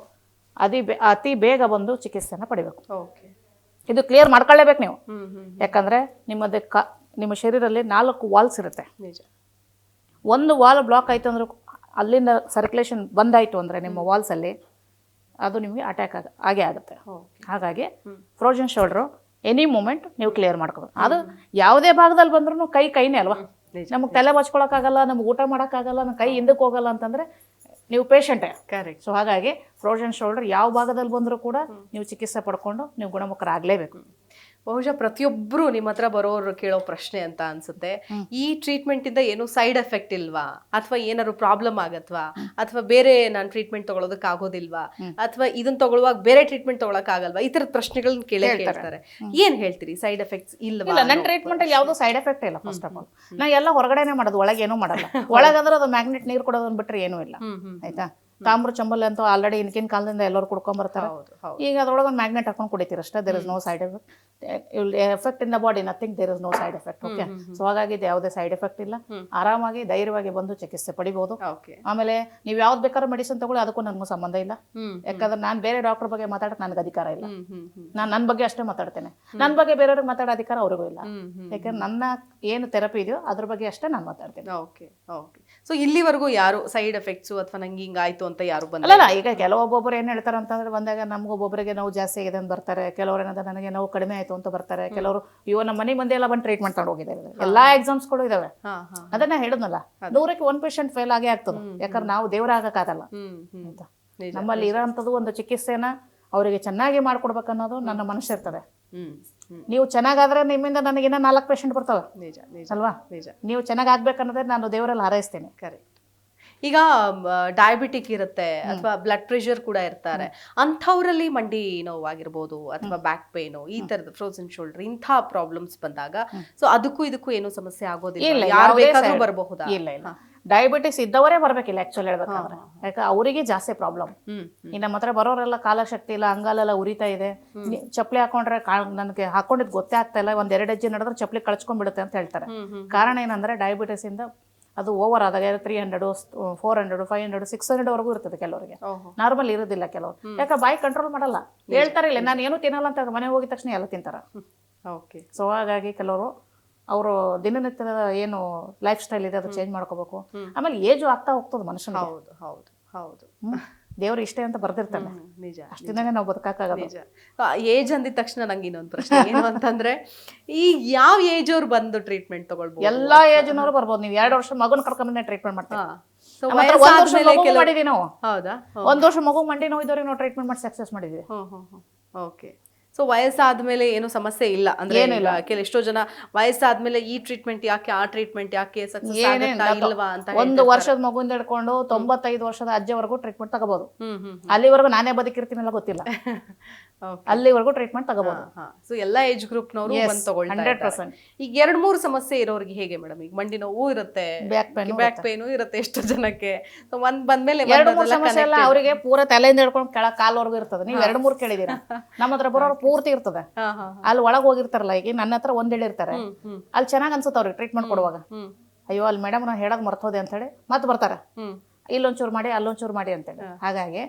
S2: ಅತಿ ಅತಿ ಬೇಗ ಬಂದು ಚಿಕಿತ್ಸೆನ ಪಡಿಬೇಕು.
S1: ಓಕೆ.
S2: ಇದು ಕ್ಲಿಯರ್ ಮಾಡ್ಕೊಳ್ಳೇಬೇಕು ನೀವು. ಯಾಕಂದ್ರೆ ನಿಮ್ಮದು ಕ ನಿಮ್ಮ ಶರೀರದಲ್ಲಿ ನಾಲ್ಕು ವಾಲ್ಸ್ ಇರುತ್ತೆ. ಒಂದು ವಾಲ್ ಬ್ಲಾಕ್ ಆಯಿತು ಅಂದ್ರೆ ಅಲ್ಲಿಂದ ಸರ್ಕ್ಯುಲೇಷನ್ ಬಂದಾಯಿತು ಅಂದರೆ ನಿಮ್ಮ ವಾಲ್ಸಲ್ಲಿ ಅದು ನಿಮಗೆ ಅಟ್ಯಾಕ್ ಆಗ ಆಗೇ ಆಗುತ್ತೆ. ಹಾಗಾಗಿ ಫ್ರೋಜನ್ ಶೋಲ್ಡ್ರು ಎನಿ ಮೂಮೆಂಟ್ ನೀವು ಕ್ಲಿಯರ್ ಮಾಡ್ಕೋಬೇಕು. ಅದು ಯಾವುದೇ ಭಾಗದಲ್ಲಿ ಬಂದ್ರೂ ಕೈ ಕೈನೇ ಅಲ್ವಾ? ನಮಗೆ ತಲೆ ಬಚ್ಕೊಳಕ್ಕಾಗಲ್ಲ ನಮ್ಗೆ ಊಟ ಮಾಡೋಕ್ಕಾಗಲ್ಲ ನಮ್ಮ ಕೈ ಹಿಂದಕ್ಕೆ ಹೋಗಲ್ಲ ಅಂತಂದ್ರೆ ನೀವು ಪೇಷಂಟೇ
S1: ಕರೆಕ್ಟ್
S2: ಸೊ ಹಾಗಾಗಿ ಫ್ರೋಜನ್ ಶೋಲ್ಡರ್ ಯಾವ ಭಾಗದಲ್ಲಿ ಬಂದರೂ ಕೂಡ ನೀವು ಚಿಕಿತ್ಸೆ ಪಡ್ಕೊಂಡು ನೀವು ಗುಣಮುಖರಾಗಲೇಬೇಕು.
S1: ಬಹುಶಃ ಪ್ರತಿಯೊಬ್ಬರು ನಿಮ್ಮ ಹತ್ರ ಬರೋರು ಕೇಳೋ ಪ್ರಶ್ನೆ ಅಂತ ಅನ್ಸುತ್ತೆ. ಈ ಟ್ರೀಟ್ಮೆಂಟ್ ಇಂದ ಏನು ಸೈಡ್ ಎಫೆಕ್ಟ್ ಇಲ್ವಾ? ಅಥವಾ ಏನಾದ್ರು ಪ್ರಾಬ್ಲಮ್ ಆಗತ್ವಾ? ಅಥವಾ ಬೇರೆ ನಾನು ಟ್ರೀಟ್ಮೆಂಟ್ ತಗೊಳೋದಕ್ಕೆ ಆಗೋದಿಲ್ವಾ? ಅಥವಾ ಇದನ್ನ ತಗೊಳ್ಳುವಾಗ ಬೇರೆ ಟ್ರೀಟ್ಮೆಂಟ್ ತಗೊಳಕ್ ಆಗಲ್ವಾ? ಈ ತರದ ಪ್ರಶ್ನೆಗಳನ್ನ ಕೇಳೇ ಕೇಳ್ತಾರೆ. ಏನ್ ಹೇಳ್ತೀರಿ? ಸೈಡ್ ಎಫೆಕ್ಟ್ಸ್ ಇಲ್ವಾ
S2: ನನ್ನ ಟ್ರೀಟ್ಮೆಂಟ್ ಅಲ್ಲಿ ಯಾವುದೂ ಸೈಡ್ ಎಫೆಕ್ಟ್ ಇಲ್ಲ ಫಸ್ಟ್ ಆಫ್ ಆಲ್ ನಾ ಎಲ್ಲ ಹೊರಗಡೆನೆ ಮಾಡೋದು ಒಳಗೆ ಏನೂ ಮಾಡಲ್ಲ. ಒಳಗಂದ್ರೆ ಅದು ಮ್ಯಾಗ್ನೆಟ್ ನೀರು ಕೊಡೋದನ್ನ ಬಿಟ್ರೆ ಏನೂ ಇಲ್ಲ. ಆಯ್ತಾ? ತಾಮ್ರ ಚಂಬಲ್ ಅಂತ ಆಲ್ರೆಡಿ ಇನ್ಕಿನ ಕಾಲದಿಂದ ಎಲ್ಲರೂ ಕುಡ್ಕೊಂಡ್
S1: ಬರ್ತಾರೆ. ಹೌದು
S2: ಈಗ ಅದ್ರೊಳಗೆ ಒಂದು ಮ್ಯಾಗ್ನೆಟ್ ಹಾಕೊಂಡು ಕುಡಿತೀರ ಅಷ್ಟೇ there is no side effect effect in the body nothing there is no side effect okay so ಹಾಗಾಗಿ ಇದು ಯಾವುದೇ ಸೈಡ್ ಎಫೆಕ್ಟ್ ಇಲ್ಲ. ಆರಾಮಾಗಿ ಧೈರ್ಯವಾಗಿ ಬಂದು ಚಿಕಿತ್ಸೆ
S1: ಪಡಿಬಹುದು
S2: ಆಮೇಲೆ ನೀವು ಯಾವ್ದು ಬೇಕಾದ್ರೂ ಮೆಡಿಸಿನ್ ತಗೊಳ್ಳಿ ಅದಕ್ಕೂ ನನಗೂ ಸಂಬಂಧ ಇಲ್ಲ. ಯಾಕಂದ್ರೆ ನಾನು ಬೇರೆ ಡಾಕ್ಟರ್ ಬಗ್ಗೆ ಮಾತಾಡಕ್ಕೆ ನನಗೆ ಅಧಿಕಾರ ಇಲ್ಲ. ನಾನು ನನ್ನ ಬಗ್ಗೆ ಅಷ್ಟೇ ಮಾತಾಡ್ತೇನೆ. ನನ್ನ ಬಗ್ಗೆ ಬೇರೆಯವ್ರಿಗೆ ಮಾತಾಡೋ ಅಧಿಕಾರ ಅವ್ರಿಗೂ ಇಲ್ಲ. ಯಾಕಂದ್ರೆ ನನ್ನ ಏನು ಥೆರಪಿ ಇದೆಯೋ ಅದ್ರ ಬಗ್ಗೆ ಅಷ್ಟೇ ನಾನು ಮಾತಾಡ್ತೇನೆ.
S1: ಓಕೆ ಓಕೆ ಸೊ ಇಲ್ಲಿವರೆಗೂ ಯಾರು ಸೈಡ್ ಎಫೆಕ್ಟ್ಸ್ ಅಥವಾ ನಂಗೆ ಹಿಂಗಾಯ್ತು ಅಂತ ಯಾರು ಬಂದ
S2: ಅಲ್ಲ ಈಗ ಕೆಲವೊಬ್ಬೊಬ್ಬರು ಏನು ಹೇಳ್ತಾರೆ ಅಂತಂದ್ರೆ ಬಂದಾಗ ನಮ್ಗೆ ಒಬ್ಬೊಬ್ಬರಿಗೆ ನೋವು ಜಾಸ್ತಿ ಆಗಿದೆ ಅಂತ ಬರ್ತಾರೆ ಕೆಲವರು ಏನಂದ್ರೆ ನನಗೆ ನೋವು ಕಡಿಮೆ ಆಯಿತು ಅಂತ ಬರ್ತಾರೆ ಕೆಲವರು ಅಯ್ಯೋ ನಮ್ಮ ಮನೆ ಮಂದಿ ಎಲ್ಲ ಬಂದು ಟ್ರೀಟ್ಮೆಂಟ್ ತಗೊಂಡು ಹೋಗಿದ್ದಾರೆ. ಎಲ್ಲ ಎಕ್ಸಾಮ್ಸ್ಗಳು ಇದಾವೆ. ಅದನ್ನ ಹೇಳಿದ್ನಲ್ಲ ನೂರಕ್ಕೆ ಒನ್ ಪೇಷಂಟ್ ಫೇಲ್ ಆಗೇ ಆಗ್ತದೆ. ಯಾಕಂದ್ರೆ ನಾವು ದೇವರಾಗಕ್ಕಾಗಲ್ಲ. ಅಂತ ನಮ್ಮಲ್ಲಿ ಇರೋಂಥದ್ದು ಒಂದು ಚಿಕಿತ್ಸೆನ ಅವರಿಗೆ ಚೆನ್ನಾಗಿ ಮಾಡ್ಕೊಡ್ಬೇಕನ್ನೋದು ನನ್ನ ಮನಸ್ಸಿರ್ತದೆ ನೀವು ಚೆನ್ನಾಗಾದ್ರೆ ನಿಮ್ಮಿಂದ ನನಗೆ ಇನ್ನೂ ನಾಲ್ಕು ಪೇಷಂಟ್ ಬರ್ತವೆ.
S1: ನಿಜ ನಿಜ
S2: ಅಲ್ವಾ?
S1: ನಿಜ.
S2: ನೀವು ಚೆನ್ನಾಗಿ ಆಗ್ಬೇಕನ್ನೋದೇ ನಾನು ದೇವರಲ್ಲಿ ಹಾರೈಸ್ತೇನೆ.
S1: ಕರೆಕ್ಟ್ ಈಗ ಡಯಾಬಿಟಿಕ್ ಇರುತ್ತೆ ಅಥವಾ ಬ್ಲಡ್ ಪ್ರೆಷರ್ ಕೂಡ ಇರ್ತಾರೆ. ಅಂಥವ್ರಲ್ಲಿ ಮಂಡಿ ನೋವಾಗಿರ್ಬೋದು ಅಥವಾ ಬ್ಯಾಕ್ ಪೇನು ಈ ತರದ ಫ್ರೋಸನ್ ಶೋಲ್ಡರ್ ಇಂಥ ಪ್ರಾಬ್ಲಮ್ಸ್ ಬಂದಾಗ ಸೊ ಅದಕ್ಕೂ ಇದಕ್ಕೂ ಏನು ಸಮಸ್ಯೆ ಆಗೋದಿಲ್ಲ. ಯಾರು ಬೇಕಾದ್ರೂ ಬರಬಹುದಾ
S2: ಇಲ್ಲ ಇಲ್ಲ. ಡಯಾಬಿಟಿಸ್ ಇದ್ದವರೇ ಬರಬೇಕಿಲ್ಲ ಆಕ್ಚುಲಿ ಹೇಳ್ಬೇಕಂದ್ರೆ. ಯಾಕೆ ಅವರಿಗೆ ಜಾಸ್ತಿ ಪ್ರಾಬ್ಲಮ್
S1: ಇನ್ನ
S2: ಈ ನಮ್ಮ ಹತ್ರ ಬರೋರೆಲ್ಲ ಕಾಲ ಶಕ್ತಿ ಇಲ್ಲ ಅಂಗಾಲೆಲ್ಲ ಉರಿತಾ ಇದೆ. ಚಪ್ಪಲಿ ಹಾಕೊಂಡ್ರೆ ನನಗೆ ಹಾಕೊಂಡಿದ್ ಗೊತ್ತೇ ಆಗ್ತಾ ಇಲ್ಲ. ಒಂದ್ ಎರಡು ಹೆಜ್ಜೆ ನಡೆದ್ರೆ ಚಪ್ಪಲಿ ಕಳ್ಸ್ಕೊಂಡ್ಬಿಡುತ್ತೆ ಅಂತ ಹೇಳ್ತಾರೆ. ಕಾರಣ ಏನಂದ್ರೆ ಡಯಾಬಿಟಿಸ್ ಇಂದ ಅದು ಓವರ್ ಆದಾಗ three hundred four hundred five hundred six hundred ವರೆಗೂ ಇರ್ತದೆ ಕೆಲವರಿಗೆ. ನಾರ್ಮಲ್ ಇರೋದಿಲ್ಲ ಕೆಲವರು. ಯಾಕೆ ಬಾಯಿ ಕಂಟ್ರೋಲ್ ಮಾಡಲ್ಲ. ಹೇಳ್ತಾರೆ ಇಲ್ಲ ನಾನು ಏನು ತಿನ್ನಲ್ಲ ಅಂತ ಮನೆ ಹೋಗಿದ ತಕ್ಷಣ ಎಲ್ಲ ತಿಂತಾರ.
S1: ಓಕೆ
S2: ಸೊ ಹಾಗಾಗಿ ಕೆಲವರು ಅವರು ದಿನನಿತ್ಯದ ಏನು ಲೈಫ್ ಸ್ಟೈಲ್ ಇದೆ ಅದು ಚೇಂಜ್ ಮಾಡ್ಕೋಬೇಕು. ಆಮೇಲೆ ಏಜು ಆಗ್ತಾ ಹೋಗ್ತದೆ ಮನುಷ್ಯನ
S1: ಹೌದು ಹೌದು ಹೌದು.
S2: ದೇವ್ರು ಇಷ್ಟೇ ಅಂತ ಬರ್ದಿರ್ತಾನೆ.
S1: ನಿಜ
S2: ಅಷ್ಟಿಂದಾನೆ ನಾವು ಬದುಕಾಗಲ್ಲ
S1: ನಿಜ. ಏಜ್ ಅಂದಿದ ತಕ್ಷಣ ನಂಗೆ ಇನ್ನೊಂದು ಪ್ರಶ್ನೆ. ಏನು ಅಂತಂದ್ರೆ ಈ ಯಾವ ಏಜ್ ಅವ್ರು ಬಂದು ಟ್ರೀಟ್ಮೆಂಟ್ ತಗೊಳ್ಬಹುದು
S2: ಎಲ್ಲಾ ಏಜ್ನವರು ಬರ್ಬೋದು. ನೀವು ಎರಡು ವರ್ಷ ಮಗುನ ಕರ್ಕೊಂಡ್ ಟ್ರೀಟ್ಮೆಂಟ್ ಮಾಡ್ತೀವಿ ಮಾಡಿದೀವಿ ನಾವು.
S1: ಹೌದಾ?
S2: ಒಂದ್ ವರ್ಷ ಮಗು ಮಂಡಿ ನೋವು ಇದ್ದವ್ರಿಗೆ ನಾವು ಟ್ರೀಟ್ಮೆಂಟ್ ಮಾಡಿ ಸಕ್ಸಸ್ ಮಾಡಿದೀವಿ
S1: ಓಕೆ ಸೊ ವಯಸ್ಸಾದ್ಮೇಲೆ ಏನು ಸಮಸ್ಯೆ ಇಲ್ಲ. ಅಂದ್ರೆ ಏನಿಲ್ಲ. ಕೆಲ ಎಷ್ಟೋ ಜನ ವಯಸ್ಸಾದ್ಮೇಲೆ ಈ ಟ್ರೀಟ್ಮೆಂಟ್ ಯಾಕೆ ಆ ಟ್ರೀಟ್ಮೆಂಟ್ ಯಾಕೆ ಆಗುತ್ತಾ ಇಲ್ವಾ ಅಂತ
S2: ಒಂದು ವರ್ಷದ ಮಗುವಿಂದ ಹಿಡ್ಕೊಂಡು ತೊಂಬತ್ತೈದು ವರ್ಷದ ಅಜ್ಜಿವರೆಗೂ ಟ್ರೀಟ್ಮೆಂಟ್ ತಗೋಬಹುದು
S1: ಹ್ಮ್ ಹ್ಮ್
S2: ಅಲ್ಲಿವರೆಗೂ ನಾನೇ ಬದುಕಿರ್ತೀನಲ್ಲ ಗೊತ್ತಿಲ್ಲ. ಅಲ್ಲಿವರೆಗೂ ಟ್ರೀಟ್ಮೆಂಟ್ ತಗೋಬಹುದು
S1: ಸೊ ಎಲ್ಲಾ ಏಜ್ ಗ್ರೂಪ್ನವರು
S2: Yes,
S1: ಬಂದು ತಗೊಳ್ತಾ
S2: 100%.
S1: ಇದ್ದಾರೆ. ಈಗ ಎರಡ್ ಮೂರು ಸಮಸ್ಯೆ ಇರೋರಿಗೆ ಹೇಗೆ ಮೇಡಮ್? ಈಗ ಮಂಡಿ ನೋವು ಇರುತ್ತೆ.
S2: ಬ್ಯಾಕ್ ಪೇನ್
S1: ಬ್ಯಾಕ್ ಪೇನು ಇರುತ್ತೆ ಎಷ್ಟು ಜನಕ್ಕೆ. ಸೊ ಒಂದ್ ಬಂದ್ಮೇಲೆ
S2: ಎರಡು ಮೂರು
S1: ಒಂದೊಂದೆಲ್ಲ
S2: ಸಮಸ್ಯೆ ಎಲ್ಲ
S1: connected.
S2: ಅವರಿಗೆ ಪೂರ ತಲೆಯಿಂದ ಹಿಡ್ಕೊಂಡು ಕೆಳ ಕಾಲ್ವರೆಗೂ ಇರ್ತದೆ. ನೀವು ಎರಡು ಮೂರು ಕೇಳಿದೀರ. ನಮ್ಮ ಹತ್ರ ಬರೋರು ಪೂರ್ತಿ ಇರ್ತದೆ. ಅಲ್ಲಿ ಒಳಗೆ ಹೋಗಿರ್ತಾರಲ್ಲ ಈಗ ನನ್ನ ಹತ್ರ ಒಂದ್ ಹೇಳಿರ್ತಾರೆ ಅಲ್ಲಿ ಚೆನ್ನಾಗಿ ಅನ್ಸುತ್ತೆ ಅವ್ರಿಗೆ ಟ್ರೀಟ್ಮೆಂಟ್ ಕೊಡುವಾಗ. ಅಯ್ಯೋ ಅಲ್ಲಿ ಮೇಡಮ್ ನಾವು ಹೇಳಕ್ ಮರ್ತೋದೆ ಅಂತ ಹೇಳಿ ಮತ್ತೆ ಬರ್ತಾರೆ. ಇಲ್ಲೊಂಚೂರು ಮಾಡಿ ಅಲ್ಲೊಂಚೂರು ಮಾಡಿ ಅಂತೇಳಿ ಹಾಗಾಗಿ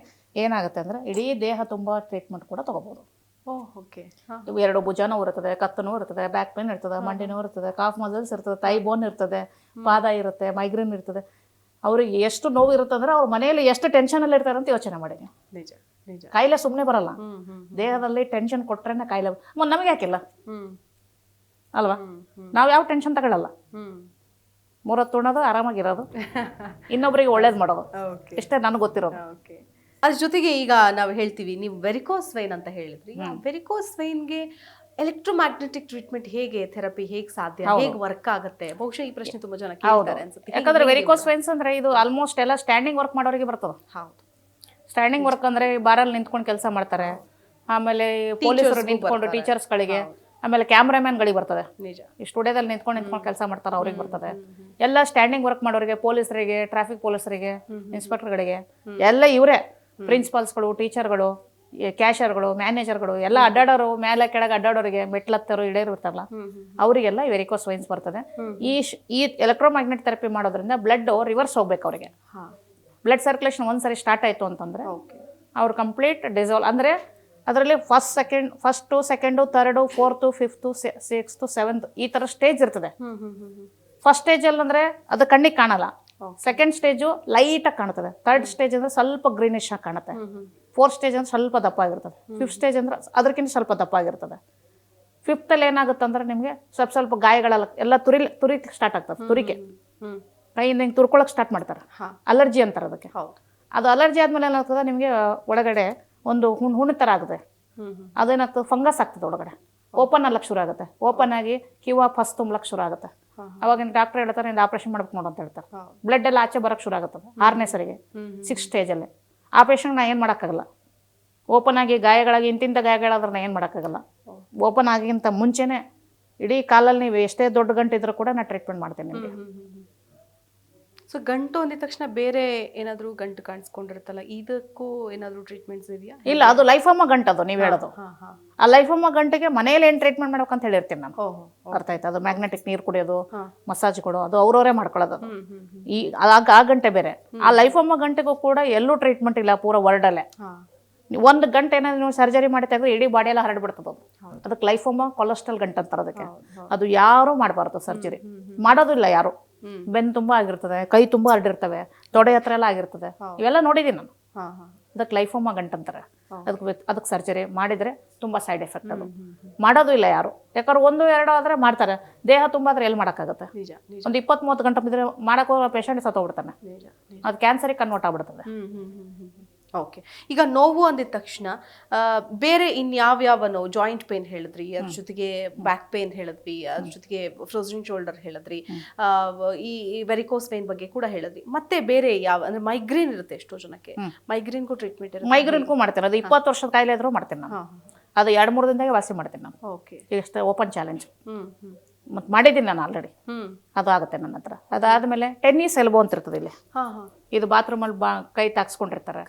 S2: ಏನಾಗುತ್ತೆ ಅಂದ್ರೆ ಇಡೀ ದೇಹ ತುಂಬಾ ಟ್ರೀಟ್ಮೆಂಟ್ ಕೂಡ ತಗೋಬಹುದು ಇವು ಎರಡು ಭುಜನೂ ಇರ್ತದೆ ಕತ್ತನೂ ಇರ್ತದೆ ಬ್ಯಾಕ್ ಪೇನ್ ಇರ್ತದೆ ಮಂಡಿನೂ ಇರ್ತದೆ ಕಾಫ್ ಮಸಲ್ಸ್ ಇರ್ತದೆ ತೈ ಬೋನ್ ಇರ್ತದೆ ಪಾದ ಇರುತ್ತೆ ಮೈಗ್ರೇನ್ ಇರ್ತದೆ. ಅವ್ರಿಗೆ ಎಷ್ಟು ನೋವು ಇರುತ್ತೆ ಅಂದ್ರೆ ಅವ್ರ ಮನೆಯಲ್ಲಿ ಎಷ್ಟು ಟೆನ್ಷನಲ್ಲಿ ಇರ್ತಾರೆ ಅಂತ ಯೋಚನೆ ಮಾಡಿ ನೀವು.
S1: ನಿಜ ನಿಜ.
S2: ಕಾಯಿಲೆ ಸುಮ್ಮನೆ ಬರಲ್ಲ. ದೇಹದಲ್ಲಿ ಟೆನ್ಷನ್ ಕೊಟ್ರೇನೆ ಕಾಯಿಲೆ ಮತ್ತು ನಮಗೆ ಯಾಕಿಲ್ಲ? ಅಲ್ವಾ? ನಾವು ಯಾವ ಟೆನ್ಷನ್ ತಗೊಳ್ಳಲ್ಲ ಮೂರತ್ತು ಉಣ್ಣೋದು ಆರಾಮಾಗಿರೋದು ಇನ್ನೊಬ್ರಿಗೆ ಒಳ್ಳೇದು ಮಾಡೋದು. ಇಷ್ಟೇ ನನಗೆ ಗೊತ್ತಿರೋದು.
S1: ಅದ್ರ ಜೊತೆಗೆ ಈಗ ನಾವು ಹೇಳ್ತೀವಿ ನೀವು ವೆರಿಕೋಸ್ ವೈನ್ ಅಂತ ಹೇಳಿದ್ರಿ. ವೆರಿಕೋಸ್ ವೈನ್ಗೆ ಎಲೆಕ್ಟ್ರೋಮ್ಯಾಗ್ನೆಟಿಕ್ ಟ್ರೀಟ್ಮೆಂಟ್ ಹೇಗೆ ಥೆರಪಿ ಹೇಗೆ ಸಾಧ್ಯ ಹೇಗೆ ವರ್ಕ್ ಆಗುತ್ತೆ? ಬಹುಶಃ ಈ ಪ್ರಶ್ನೆ ತುಂಬಾ ಜನ ಕೇಳ್ತಾರೆ ಅನ್ಸುತ್ತೆ.
S2: ಯಾಕಂದ್ರೆ ವೆರಿಕೋಸ್ ವೈನ್ಸ್ ಅಂದ್ರೆ ಇದು ಆಲ್ಮೋಸ್ಟ್ ಎಲ್ಲ ಸ್ಟ್ಯಾಂಡಿಂಗ್ ವರ್ಕ್ ಮಾಡೋರಿಗೆ ಬರ್ತದ.
S1: ಹೌದು.
S2: ಸ್ಟ್ಯಾಂಡಿಂಗ್ ವರ್ಕ್ ಅಂದ್ರೆ ಬಾರಲ್ಲಿ ನಿಂತ್ಕೊಂಡು ಕೆಲಸ ಮಾಡ್ತಾರೆ. ಆಮೇಲೆ ಪೊಲೀಸರು ನಿಂತ್ಕೊಂಡು ಟೀಚರ್ಸ್ಗಳಿಗೆ ಆಮೇಲೆ ಕ್ಯಾಮ್ರಾಮ್ಯಾನ್ಗಳಿಗೆ ಬರ್ತದೆ.
S1: ನಿಜ.
S2: ಈ ಸ್ಟುಡಿಯೋದಲ್ಲಿ ನಿಂತ್ಕೊಂಡು ನಿಂತ್ಕೊಂಡು ಕೆಲಸ ಮಾಡ್ತಾರೆ ಅವ್ರಿಗೆ ಬರ್ತದೆ. ಎಲ್ಲ ಸ್ಟ್ಯಾಂಡಿಂಗ್ ವರ್ಕ್ ಮಾಡೋರಿಗೆ ಪೊಲೀಸರಿಗೆ ಟ್ರಾಫಿಕ್ ಪೊಲೀಸರಿಗೆ ಇನ್ಸ್ಪೆಕ್ಟರ್ಗಳಿಗೆ ಎಲ್ಲ ಇವರೇ. ಪ್ರಿನ್ಸಿಪಾಲ್ಸ್ಗಳು ಟೀಚರ್ಗಳು ಕ್ಯಾಶರ್ಗಳು ಮ್ಯಾನೇಜರ್ಗಳು ಎಲ್ಲ ಅಡ್ಡಾಡೋರು ಮೇಲೆ ಕೆಳಗೆ ಅಡ್ಡಾಡೋರಿಗೆ ಮೆಟ್ಲತ್ತರು ಇಡೇರು ಇರ್ತಾರಲ್ಲ ಅವರಿಗೆಲ್ಲ ವೆರಿಕೋಸ್ ವೈನ್ಸ್ ಬರ್ತದೆ. ಈ ಈ ಎಲೆಕ್ಟ್ರೋಮ್ಯಾಗ್ನೆಟ್ ಥೆರಪಿ ಮಾಡೋದ್ರಿಂದ ಬ್ಲಡ್ ರಿವರ್ಸ್ ಹೋಗ್ಬೇಕು ಅವರಿಗೆ. ಬ್ಲಡ್ ಸರ್ಕ್ಯುಲೇಷನ್ ಒಂದ್ಸರಿ ಸ್ಟಾರ್ಟ್ ಆಯಿತು ಅಂತಂದರೆ
S1: ಓಕೆ
S2: ಅವ್ರು ಕಂಪ್ಲೀಟ್ ಡಿಸಾಲ್ವ್ ಅಂದರೆ ಅದರಲ್ಲಿ first second first second third fourth fifth sixth seventh ಈ ಥರ ಸ್ಟೇಜ್ ಇರ್ತದೆ. ಫಸ್ಟ್ ಸ್ಟೇಜಲ್ಲಿ ಅಂದರೆ ಅದು ಕಣ್ಣಿಗೆ ಕಾಣಲ್ಲ. ಸೆಕೆಂಡ್ ಸ್ಟೇಜು ಲೈಟಾಗಿ ಕಾಣ್ತದೆ ಥರ್ಡ್ ಸ್ಟೇಜ್ ಅಂದರೆ ಸ್ವಲ್ಪ ಗ್ರೀನಿಶ್ ಆಗಿ ಕಾಣುತ್ತೆ. ಫೋರ್ತ್ ಸ್ಟೇಜ್ ಅಂದ್ರೆ ಸ್ವಲ್ಪ ದಪ್ಪ ಆಗಿರ್ತದೆ. ಫಿಫ್ತ್ ಸ್ಟೇಜ್ ಅಂದ್ರೆ ಅದಕ್ಕಿಂತ ಸ್ವಲ್ಪ ದಪ್ಪ ಆಗಿರ್ತದೆ. ಫಿಫ್ತಲ್ಲಿ ಏನಾಗುತ್ತೆ ಅಂದ್ರೆ ನಿಮಗೆ ಸ್ವಲ್ಪ ಸ್ವಲ್ಪ ಗಾಯಗಳೆಲ್ಲ ಎಲ್ಲ ತುರಿ ತುರಿ ಸ್ಟಾರ್ಟ್ ಆಗ್ತದೆ ತುರಿಕೆ. ಕೈಯಿಂದ ಹಿಂಗೆ ತುರ್ಕೊಳಕ್ಕೆ ಸ್ಟಾರ್ಟ್ ಮಾಡ್ತಾರೆ. ಅಲರ್ಜಿ ಅಂತಾರೆ ಅದಕ್ಕೆ. ಅದು ಅಲರ್ಜಿ ಆದ್ಮೇಲೆ ಏನಾಗ್ತದೆ ನಿಮಗೆ ಒಳಗಡೆ ಒಂದು ಹುಣ್ಣು ಹುಣ್ಣು ಥರ ಆಗುತ್ತೆ ಅದೇನಾಗ್ತದೆ ಫಂಗಸ್ ಆಗ್ತದೆ ಒಳಗಡೆ. ಓಪನ್ ಆಗ್ಲಕ್ಕೆ ಶುರು ಆಗುತ್ತೆ. ಓಪನ್ ಆಗಿ ಕಿವ ಫಸ್ ತುಂಬಲಕ್ಕೆ ಶುರು ಆಗುತ್ತೆ. ಅವಾಗ ಡಾಕ್ಟರ್ ಹೇಳ್ತಾರೆ ಆಪರೇಷನ್ ಮಾಡ್ಬೇಕು ನೋಡು ಅಂತ ಹೇಳ್ತಾರೆ. ಬ್ಲಡ್ ಎಲ್ಲ ಆಚೆ ಬರೋಕ್ಕೆ ಶುರು ಆಗುತ್ತದೆ ಆರನೇ ಸರಿಗೆ ಸಿಕ್ಸ್ ಸ್ಟೇಜಲ್ಲಿ ಆ ಪೇಷಂಟ್ ನಾ ಏನು ಮಾಡೋಕ್ಕಾಗಲ್ಲ. ಓಪನ್ ಆಗಿ ಗಾಯಗಳಾಗಿ ಇಂತಿಂಥ ಗಾಯಗಳಾದ್ರೆ ನಾ ಏನು ಮಾಡೋಕ್ಕಾಗಲ್ಲ. ಓಪನ್ ಆಗಿಂತ ಮುಂಚೆನೇ ಇಡೀ ಕಾಲಲ್ಲಿ ನೀವು ಎಷ್ಟೇ ದೊಡ್ಡ ಗಂಟೆ ಕೂಡ ನಾನು ಟ್ರೀಟ್ಮೆಂಟ್ ಮಾಡ್ತೀನಿ ನಿಮಗೆ.
S1: ಸೊ ಗಂಟು ಅಂದಿದ ತಕ್ಷಣ ಬೇರೆ ಏನಾದರೂ ಗಂಟು ಕಾಣಿಸ್ಕೊಂಡಿರುತ್ತಲ್ಲ ಇದಕ್ಕೂ ಏನಾದರೂ ಟ್ರೀಟ್ಮೆಂಟ್ಸ್ ಇದೆಯಾ?
S2: ಇಲ್ಲ ಅದು ಲೈಫಮ್ಮ ಗಂಟದು ನೀವು ಹೇಳೋದು. ಆ ಲೈಫಮ್ಮ ಗಂಟೆಗೆ ಮನೇಲಿ ಏನು ಟ್ರೀಟ್ಮೆಂಟ್ ಮಾಡ್ಬೇಕಂತ ಹೇಳಿರ್ತೀನಿ ನಾನು. ಅರ್ಥ ಆಯ್ತು. ಅದು ಮ್ಯಾಗ್ನೆಟಿಕ್ ನೀರು ಕುಡಿಯೋದು ಮಸಾಜ್ ಕೊಡು ಅದು ಅವ್ರವರೇ ಮಾಡ್ಕೊಳ್ಳೋದು ಅದು. ಈ ಆಗ ಆ ಗಂಟೆ ಬೇರೆ. ಆ ಲೈಫ್ ಅಮ್ಮ ಗಂಟೆಗೂ ಕೂಡ ಎಲ್ಲೂ ಟ್ರೀಟ್ಮೆಂಟ್ ಇಲ್ಲ ಪೂರ ವರ್ಲ್ಡ್
S1: ಅಲ್ಲೇ.
S2: ಒಂದು ಗಂಟೆ ಏನಾದ್ರು ನೀವು ಸರ್ಜರಿ ಮಾಡಿ ತೆಗೆದ್ರೆ ಇಡೀ ಬಾಡಿ ಎಲ್ಲ ಹರಡ್ಬಿಡ್ತದೆ ಅದು. ಅದಕ್ಕೆ ಲೈಫ್ ಅಮ್ಮ ಕೊಲೆಸ್ಟ್ರಾಲ್ ಗಂಟೆ ಅಂತಾರೆ ಅದಕ್ಕೆ. ಅದು ಯಾರು ಮಾಡಬಾರ್ದು ಸರ್ಜರಿ ಮಾಡೋದಿಲ್ಲ ಯಾರು.
S1: ಹ್ಮ್.
S2: ತುಂಬಾ ಆಗಿರ್ತದೆ ಕೈ ತುಂಬಾ ಹರಡಿರ್ತವೆ ತೊಡೆ ಹತ್ರ ಎಲ್ಲ ಆಗಿರ್ತದೆ. ಇವೆಲ್ಲ ನೋಡಿದೀನಿ ನಾನು. ಅದಕ್ಕೆ ಲೈಫೋಮ ಗಂಟಂತಾರೆ ಅದಕ್ಕೆ ಅದಕ್ಕೆ ಸರ್ಜರಿ ಮಾಡಿದ್ರೆ ತುಂಬಾ ಸೈಡ್ ಎಫೆಕ್ಟ್ ಅದು. ಮಾಡೋದು ಇಲ್ಲ ಯಾರು. ಯಾಕಂದ್ರೆ ಒಂದು ಎರಡು ಆದ್ರೆ ಮಾಡ್ತಾರೆ. ದೇಹ ತುಂಬಾ ಆದ್ರೆ ಎಲ್ಲಿ ಮಾಡೋಕ್ಕಾಗುತ್ತೆ? ಒಂದು ಇಪ್ಪತ್ತ್ ಮೂವತ್ತು ಗಂಟೆ ಬಿದ್ದರೆ ಮಾಡಕ್ಕೆ ಹೋಗೋ ಪೇಷಂಟ್ ಸತ್ತೋಗ್ಬಿಡ್ತಾನೆ. ಅದು ಕ್ಯಾನ್ಸರಿಗೆ ಕನ್ವರ್ಟ್ ಆಗ್ಬಿಡ್ತದೆ.
S1: ಓಕೆ ಈಗ ನೋವು ಅಂದಿದ ತಕ್ಷಣ ಬೇರೆ ಇನ್ಯಾವ್ಯಾವ ನೋವು? ಜಾಯಿಂಟ್ ಪೇನ್ ಹೇಳಿದ್ರಿ ಅದ್ರ ಜೊತೆಗೆ ಬ್ಯಾಕ್ ಪೇನ್ ಹೇಳಿದ್ವಿ ಅದ್ರ ಜೊತೆಗೆ ಫ್ರೋಸನ್ ಶೋಲ್ಡರ್ ಹೇಳಿದ್ರಿ ಈ ವೆರಿಕೋಸ್ ಪೇನ್ ಬಗ್ಗೆ ಕೂಡ ಹೇಳಿದ್ರಿ. ಮತ್ತೆ ಬೇರೆ ಯಾವ ಅಂದ್ರೆ ಮೈಗ್ರೇನ್ ಇರುತ್ತೆ ಎಷ್ಟೋ ಜನಕ್ಕೆ. ಮೈಗ್ರೇನ್ಗೂ ಟ್ರೀಟ್ಮೆಂಟ್ ಇರುತ್ತೆ.
S2: ಮೈಗ್ರೇನ್ಗೂ ಮಾಡ್ತೀನಿ. ಅದು ಇಪ್ಪತ್ತು ವರ್ಷದ ಕಾಯಿಲೆ ಆದ್ರೂ ಮಾಡ್ತೇನೆ ನಾನು. ಅದು ಎರಡು ಮೂರು ದಿನದಾಗೆ ವಾಸಿ ಮಾಡ್ತೇನೆ ನಾನು.
S1: ಓಕೆ
S2: ಓಪನ್ ಚಾಲೆಂಜ್ ಮತ್ತು ಮಾಡಿದ್ದೀನಿ ನಾನು ಆಲ್ರೆಡಿ
S1: ಅದಾಗುತ್ತೆ
S2: ಅದು ಆಗುತ್ತೆ ನನ್ನ ಹತ್ರ. ಅದಾದ್ಮೇಲೆ ಟೆನ್ನಿಸ್ ಎಲ್ಬೋ ಅಂತ ಇರ್ತದೆ ಇಲ್ಲಿ. ಇದು ಬಾತ್ರೂಮಲ್ಲಿ ಬಾ ಕೈ ತಾಕ್ಸ್ಕೊಂಡಿರ್ತಾರೆ.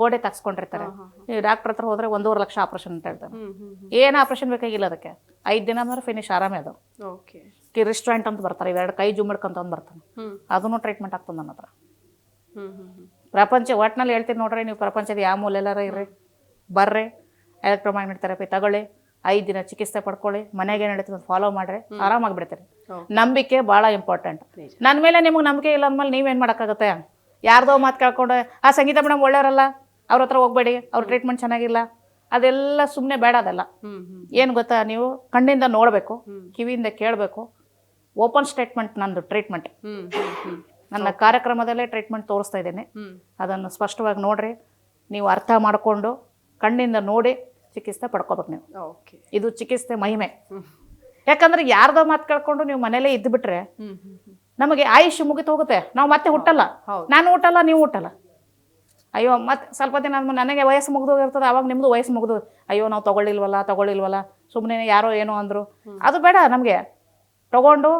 S2: ಗೋಡೆ ತಾಕ್ಸ್ಕೊಂಡಿರ್ತಾರೆ. ಈ ಡಾಕ್ಟರ್ ಹತ್ರ ಹೋದ್ರೆ ಒಂದೂವರೆ ಲಕ್ಷ ಆಪರೇಷನ್ ಅಂತ ಹೇಳ್ತಾರೆ. ಏನು ಆಪರೇಷನ್ ಬೇಕಾಗಿಲ್ಲ ಅದಕ್ಕೆ. ಐದು ದಿನ ಅಂದ್ರೆ ಫಿನಿಶ್ ಆರಾಮೇ ಅದು. ಕಿ ರೆಸ್ಟೋರೆಂಟ್ ಅಂತ ಬರ್ತಾರೆ ಇವೆರಡು ಕೈ ಜುಮ್ಮಿಡ್ಕೊಂತ ಒಂದು ಬರ್ತಾನೆ ಅದನ್ನು ಟ್ರೀಟ್ಮೆಂಟ್ ಆಗ್ತದೆ ನನ್ನ ಹತ್ರ. ಪ್ರಪಂಚ ಒಟ್ನಲ್ಲಿ ಹೇಳ್ತೀನಿ ನೋಡ್ರಿ ನೀವು ಪ್ರಪಂಚದ ಯಾವ ಮೂಲೆಲ್ಲಾರ ಇರ್ರಿ. ಬರ್ರಿ ಎಲೆಕ್ಟ್ರೋಮ್ಯಾಗ್ನೆಟ್ ಥೆರಪಿ ತಗೊಳ್ಳಿ. ಐದು ದಿನ ಚಿಕಿತ್ಸೆ ಪಡ್ಕೊಳ್ಳಿ ಮನೆಗೆ ಏನು ಫಾಲೋ ಮಾಡ್ರಿ ಆರಾಮಾಗಿ
S1: ಬಿಡ್ತಾರೆ
S2: ನಂಬಿಕೆ ಭಾಳ ಇಂಪಾರ್ಟೆಂಟ್. ನನ್ನ ಮೇಲೆ ನಿಮಗೆ ನಂಬಿಕೆ ಇಲ್ಲ ಅಂದ್ಮೇಲೆ ನೀವೇನು ಮಾಡೋಕ್ಕಾಗುತ್ತೆ? ಯಾರ್ದೋ ಮಾತು ಕೇಳ್ಕೊಂಡು ಆ ಸಂಗೀತ ಮೇಡಮ್ ಒಳ್ಳೆಯವರಲ್ಲ ಅವ್ರ ಹತ್ರ ಹೋಗ್ಬೇಡಿ ಅವ್ರ ಟ್ರೀಟ್ಮೆಂಟ್ ಚೆನ್ನಾಗಿಲ್ಲ. ಅದೆಲ್ಲ ಸುಮ್ಮನೆ ಬೇಡ ಅದೆಲ್ಲ. ಏನು ಗೊತ್ತಾ ನೀವು? ಕಣ್ಣಿಂದ ನೋಡಬೇಕು ಕಿವಿಯಿಂದ ಕೇಳಬೇಕು ಓಪನ್ ಸ್ಟೇಟ್ಮೆಂಟ್ ನಂದು ಟ್ರೀಟ್ಮೆಂಟ್ ನನ್ನ ಕಾರ್ಯಕ್ರಮದಲ್ಲೇ ಟ್ರೀಟ್ಮೆಂಟ್ ತೋರಿಸ್ತಾ ಇದ್ದೇನೆ. ಅದನ್ನು ಸ್ಪಷ್ಟವಾಗಿ ನೋಡ್ರಿ. ನೀವು ಅರ್ಥ ಮಾಡಿಕೊಂಡು ಕಣ್ಣಿಂದ ನೋಡಿ ಚಿಕಿತ್ಸೆ ಪಡ್ಕೋಬೇಕು ನೀವು.
S1: ಓಕೆ.
S2: ಇದು ಚಿಕಿತ್ಸೆ ಮಹಿಮೆ. ಯಾಕಂದ್ರೆ ಯಾರ್ದೋ ಮಾತು ಕೇಳ್ಕೊಂಡು ನೀವು ಮನೇಲೆ ಇದ್ದು ಬಿಟ್ರೆ. ನಮಗೆ ಆಯುಷ್ ಮುಗಿತು ಹೋಗುತ್ತೆ. ನಾವು ಮತ್ತೆ ಹುಟ್ಟಲ್ಲ. ನಾನು ಹುಟ್ಟಲ್ಲ ನೀವು ಹುಟ್ಟಲ್ಲ. ಅಯ್ಯೋ ಮತ್ತೆ ಸ್ವಲ್ಪ ದಿನ ಆದ್ಮೇಲೆ ನನಗೆ ವಯಸ್ಸು ಮುಗಿದೋಗಿರ್ತದೆ ಅವಾಗ ನಿಮ್ಮದು ವಯಸ್ಸು ಮುಗಿದು ಅಯ್ಯೋ ನಾವು ತಗೊಳ್ಳಿಲ್ವಲ್ಲ ತಗೊಳ್ಳಿಲ್ವಲ್ಲ ಸುಮ್ಮನೆ ಯಾರೋ ಏನೋ ಅಂದರು. ಅದು ಬೇಡ ನಮಗೆ. ತಗೊಂಡು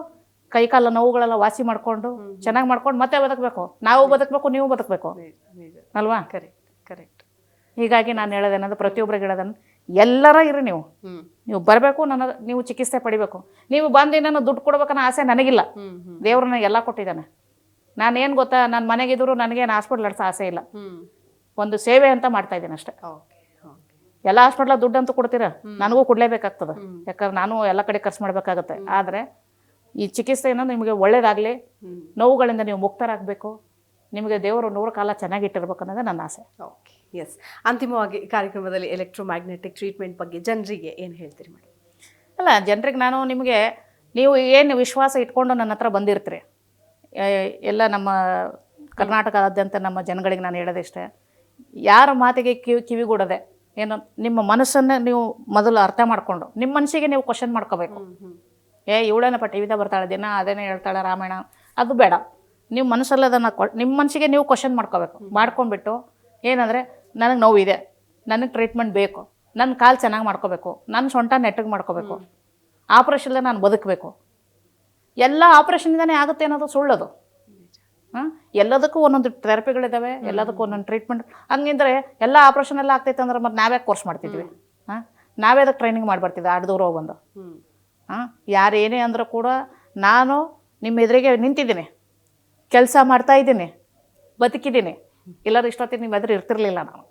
S2: ಕೈಕಾಲ ನೋವುಗಳೆಲ್ಲ ವಾಸಿ ಮಾಡ್ಕೊಂಡು ಚೆನ್ನಾಗಿ ಮಾಡ್ಕೊಂಡು ಮತ್ತೆ ಬದುಕಬೇಕು. ನಾವು ಬದುಕಬೇಕು ನೀವು ಬದುಕಬೇಕು. ಅಲ್ವಾ?
S1: Correct correct.
S2: ಹೀಗಾಗಿ ನಾನು ಹೇಳೋದೇನಂದ್ರೆ ಪ್ರತಿಯೊಬ್ಬರಿಗೆ ಹೇಳೋದನ್ನು ಎಲ್ಲರ ಇರಿ ನೀವು. ನೀವು ಬರಬೇಕು ನನ್ನ ನೀವು ಚಿಕಿತ್ಸೆ ಪಡಿಬೇಕು. ನೀವು ಬಂದು ನಾನು ದುಡ್ಡು ಕೊಡ್ಬೇಕನ್ನೋ ಆಸೆ ನನಗಿಲ್ಲ. ದೇವ್ರು ನನಗೆ ಎಲ್ಲ ಕೊಟ್ಟಿದ್ದಾನೆ. ನಾನು ಏನು ಗೊತ್ತಾ ನನ್ನ ಮನೆಗಿದ್ರು ನನಗೇನು ಹಾಸ್ಪಿಟ್ಲ್ ನಡೆಸೋ ಆಸೆ ಇಲ್ಲ. ಒಂದು ಸೇವೆ ಅಂತ ಮಾಡ್ತಾ ಇದ್ದೀನಿ ಅಷ್ಟೇ. ಎಲ್ಲ ಹಾಸ್ಪಿಟ್ಲ ದುಡ್ಡು ಅಂತ ಕೊಡ್ತೀರಾ? ನನಗೂ ಕೊಡಲೇಬೇಕಾಗ್ತದೆ. ಯಾಕಂದ್ರೆ ನಾನು ಎಲ್ಲ ಕಡೆ ಖರ್ಚು ಮಾಡಬೇಕಾಗತ್ತೆ. ಆದರೆ ಈ ಚಿಕಿತ್ಸೆಯನ್ನು ನಿಮಗೆ ಒಳ್ಳೇದಾಗಲಿ ನೋವುಗಳಿಂದ ನೀವು ಮುಕ್ತರಾಗಬೇಕು. ನಿಮಗೆ ದೇವರು ನೂರು ಕಾಲ ಚೆನ್ನಾಗಿಟ್ಟಿರ್ಬೇಕು ಅನ್ನೋದೇ ನನ್ನ ಆಸೆ.
S1: ಓಕೆ. ಎಸ್ ಅಂತಿಮವಾಗಿ ಕಾರ್ಯಕ್ರಮದಲ್ಲಿ ಎಲೆಕ್ಟ್ರೋಮ್ಯಾಗ್ನೆಟಿಕ್ ಟ್ರೀಟ್ಮೆಂಟ್ ಬಗ್ಗೆ ಜನರಿಗೆ ಏನು ಹೇಳ್ತೀರಿ ಮೇಡಮ್
S2: ಅಲ್ಲ ಜನರಿಗೆ ನಾನು ನಿಮಗೆ ನೀವು ಏನು ವಿಶ್ವಾಸ ಇಟ್ಕೊಂಡು ನನ್ನ ಹತ್ರ ಬಂದಿರ್ತೀರಿ? ಎಲ್ಲ ನಮ್ಮ ಕರ್ನಾಟಕದಾದ್ಯಂತ ನಮ್ಮ ಜನಗಳಿಗೆ ನಾನು ಹೇಳೋದಿಷ್ಟೇ ಯಾರ ಮಾತಿಗೆ ಕಿವಿ ಕಿವಿಗೂಡದೆ ಏನು ನಿಮ್ಮ ಮನಸ್ಸನ್ನು ನೀವು ಮೊದಲು ಅರ್ಥ ಮಾಡಿಕೊಂಡು ನಿಮ್ಮ ಮನಸ್ಸಿಗೆ ನೀವು ಕ್ವಶನ್ ಮಾಡ್ಕೋಬೇಕು. ಏ ಇವಳೇನಪ್ಪ ಟಿ ವಿದಾಗ ಬರ್ತಾಳೆ ದಿನ ಅದೇನೇ ಹೇಳ್ತಾಳೆ ರಾಮಾಯಣ ಅದು ಬೇಡ. ನೀವು ಮನಸ್ಸಲ್ಲದನ್ನು ಕೊ ನಿಮ್ಮ ಮನಸ್ಸಿಗೆ ನೀವು ಕ್ವಶನ್ ಮಾಡ್ಕೋಬೇಕು. ಮಾಡ್ಕೊಂಡ್ಬಿಟ್ಟು ಏನಂದರೆ ನನಗೆ ನೋವಿದೆ. ನನಗೆ ಟ್ರೀಟ್ಮೆಂಟ್ ಬೇಕು. ನನ್ನ ಕಾಲು ಚೆನ್ನಾಗಿ ಮಾಡ್ಕೋಬೇಕು. ನನ್ನ ಸೊಂಟ ನೆಟ್ಟಗೆ ಮಾಡ್ಕೋಬೇಕು. ಆಪ್ರೇಷನ್ಲೆ ನಾನು ಬದುಕಬೇಕು. ಎಲ್ಲ ಆಪ್ರೇಷನ್ನಿಂದನೇ ಆಗುತ್ತೆ ಅನ್ನೋದು ಸುಳ್ಳದು. ಹಾಂ? ಎಲ್ಲದಕ್ಕೂ ಒಂದೊಂದು ಥೆರಪಿಗಳಿದ್ದಾವೆ ಎಲ್ಲದಕ್ಕೂ ಒಂದೊಂದು ಟ್ರೀಟ್ಮೆಂಟ್ ಹಂಗಿದ್ರೆ ಎಲ್ಲ ಆಪ್ರೇಷನ್ ಎಲ್ಲ ಆಗ್ತೈತೆ ಅಂದ್ರೆ ಮತ್ತೆ ನಾವೇ ಕೋರ್ಸ್ ಮಾಡ್ತಿದ್ವಿ? ಹಾಂ? ನಾವೇ ಅದಕ್ಕೆ ಟ್ರೈನಿಂಗ್ ಮಾಡಿಬರ್ತಿದ್ವಿ? ಆಡ್ ದೂರ ಬಂದು
S1: ಹ್ಮ್.
S2: ಹಾಂ? ಯಾರು ಏನೇ ಅಂದರೂ ಕೂಡ ನಾನು ನಿಮ್ಮ ಎದುರಿಗೆ ನಿಂತಿದ್ದೀನಿ. ಕೆಲಸ ಮಾಡ್ತಾ ಇದ್ದೀನಿ. ಬದುಕಿದ್ದೀನಿ. ಇಲ್ಲರೂ ಇಷ್ಟೊತ್ತಿಗೆ ನೀವು ಎದುರು ಇರ್ತಿರ್ಲಿಲ್ಲ
S1: ನಾವು.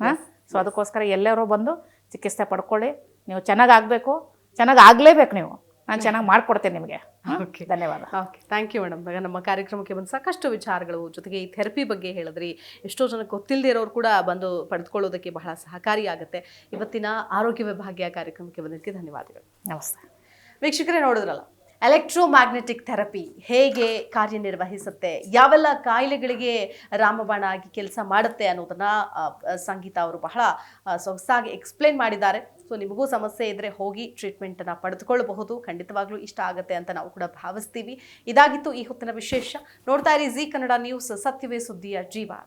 S2: ಹಾಂ? ಸೊ ಅದಕ್ಕೋಸ್ಕರ ಎಲ್ಲರೂ ಬಂದು ಚಿಕಿತ್ಸೆ ಪಡ್ಕೊಳ್ಳಿ. ನೀವು ಚೆನ್ನಾಗಿ ಆಗಬೇಕು. ಚೆನ್ನಾಗಿ ಆಗಲೇಬೇಕು ನೀವು. ನಾನು ಚೆನ್ನಾಗಿ ಮಾಡಿಕೊಡ್ತೇನೆ ನಿಮಗೆ.
S1: ಓಕೆ
S2: ಧನ್ಯವಾದ.
S1: ಓಕೆ ಥ್ಯಾಂಕ್ ಯು ಮೇಡಮ್ ನಮ್ಮ ಕಾರ್ಯಕ್ರಮಕ್ಕೆ ಬಂದು ಸಾಕಷ್ಟು ವಿಚಾರಗಳು ಜೊತೆಗೆ ಈ ಥೆರಪಿ ಬಗ್ಗೆ ಹೇಳಿದ್ರಿ. ಎಷ್ಟೋ ಜನ ಗೊತ್ತಿಲ್ಲದೆ ಇರೋರು ಕೂಡ ಬಂದು ಪಡೆದುಕೊಳ್ಳೋದಕ್ಕೆ ಬಹಳ ಸಹಕಾರಿಯಾಗುತ್ತೆ ಇವತ್ತಿನ ಆರೋಗ್ಯ ವಿಭಾಗೀಯ ಕಾರ್ಯಕ್ರಮಕ್ಕೆ ಬಂದಿದ್ದಕ್ಕೆ ಧನ್ಯವಾದಗಳು.
S2: ನಮಸ್ತೆ.
S1: ವೀಕ್ಷಕರೇ ನೋಡಿದ್ರಲ್ಲ ಎಲೆಕ್ಟ್ರೋಮ್ಯಾಗ್ನೆಟಿಕ್ ಥೆರಪಿ ಹೇಗೆ ಕಾರ್ಯನಿರ್ವಹಿಸುತ್ತೆ? ಯಾವೆಲ್ಲ ಕಾಯಿಲೆಗಳಿಗೆ ರಾಮಬಾಣ ಆಗಿ ಕೆಲಸ ಮಾಡುತ್ತೆ ಅನ್ನೋದನ್ನ ಸಂಗೀತ ಅವರು ಬಹಳ ಸೊಗಸಾಗಿ ಎಕ್ಸ್ಪ್ಲೇನ್ ಮಾಡಿದ್ದಾರೆ. ಸೊ ನಿಮಗೂ ಸಮಸ್ಯೆ ಇದ್ದರೆ ಹೋಗಿ ಟ್ರೀಟ್ಮೆಂಟನ್ನು ಪಡೆದುಕೊಳ್ಳಬಹುದು. ಖಂಡಿತವಾಗ್ಲೂ ಇಷ್ಟ ಆಗುತ್ತೆ ಅಂತ ನಾವು ಕೂಡ ಭಾವಿಸ್ತೀವಿ. ಇದಾಗಿತ್ತು ಈ ಹೊತ್ತಿನ ವಿಶೇಷ. ನೋಡ್ತಾ ಇರಿ ಜಿ ಕನ್ನಡ ನ್ಯೂಸ್ ಸತ್ಯವೇ ಸುದ್ದಿಯ ಜೀವಾಳ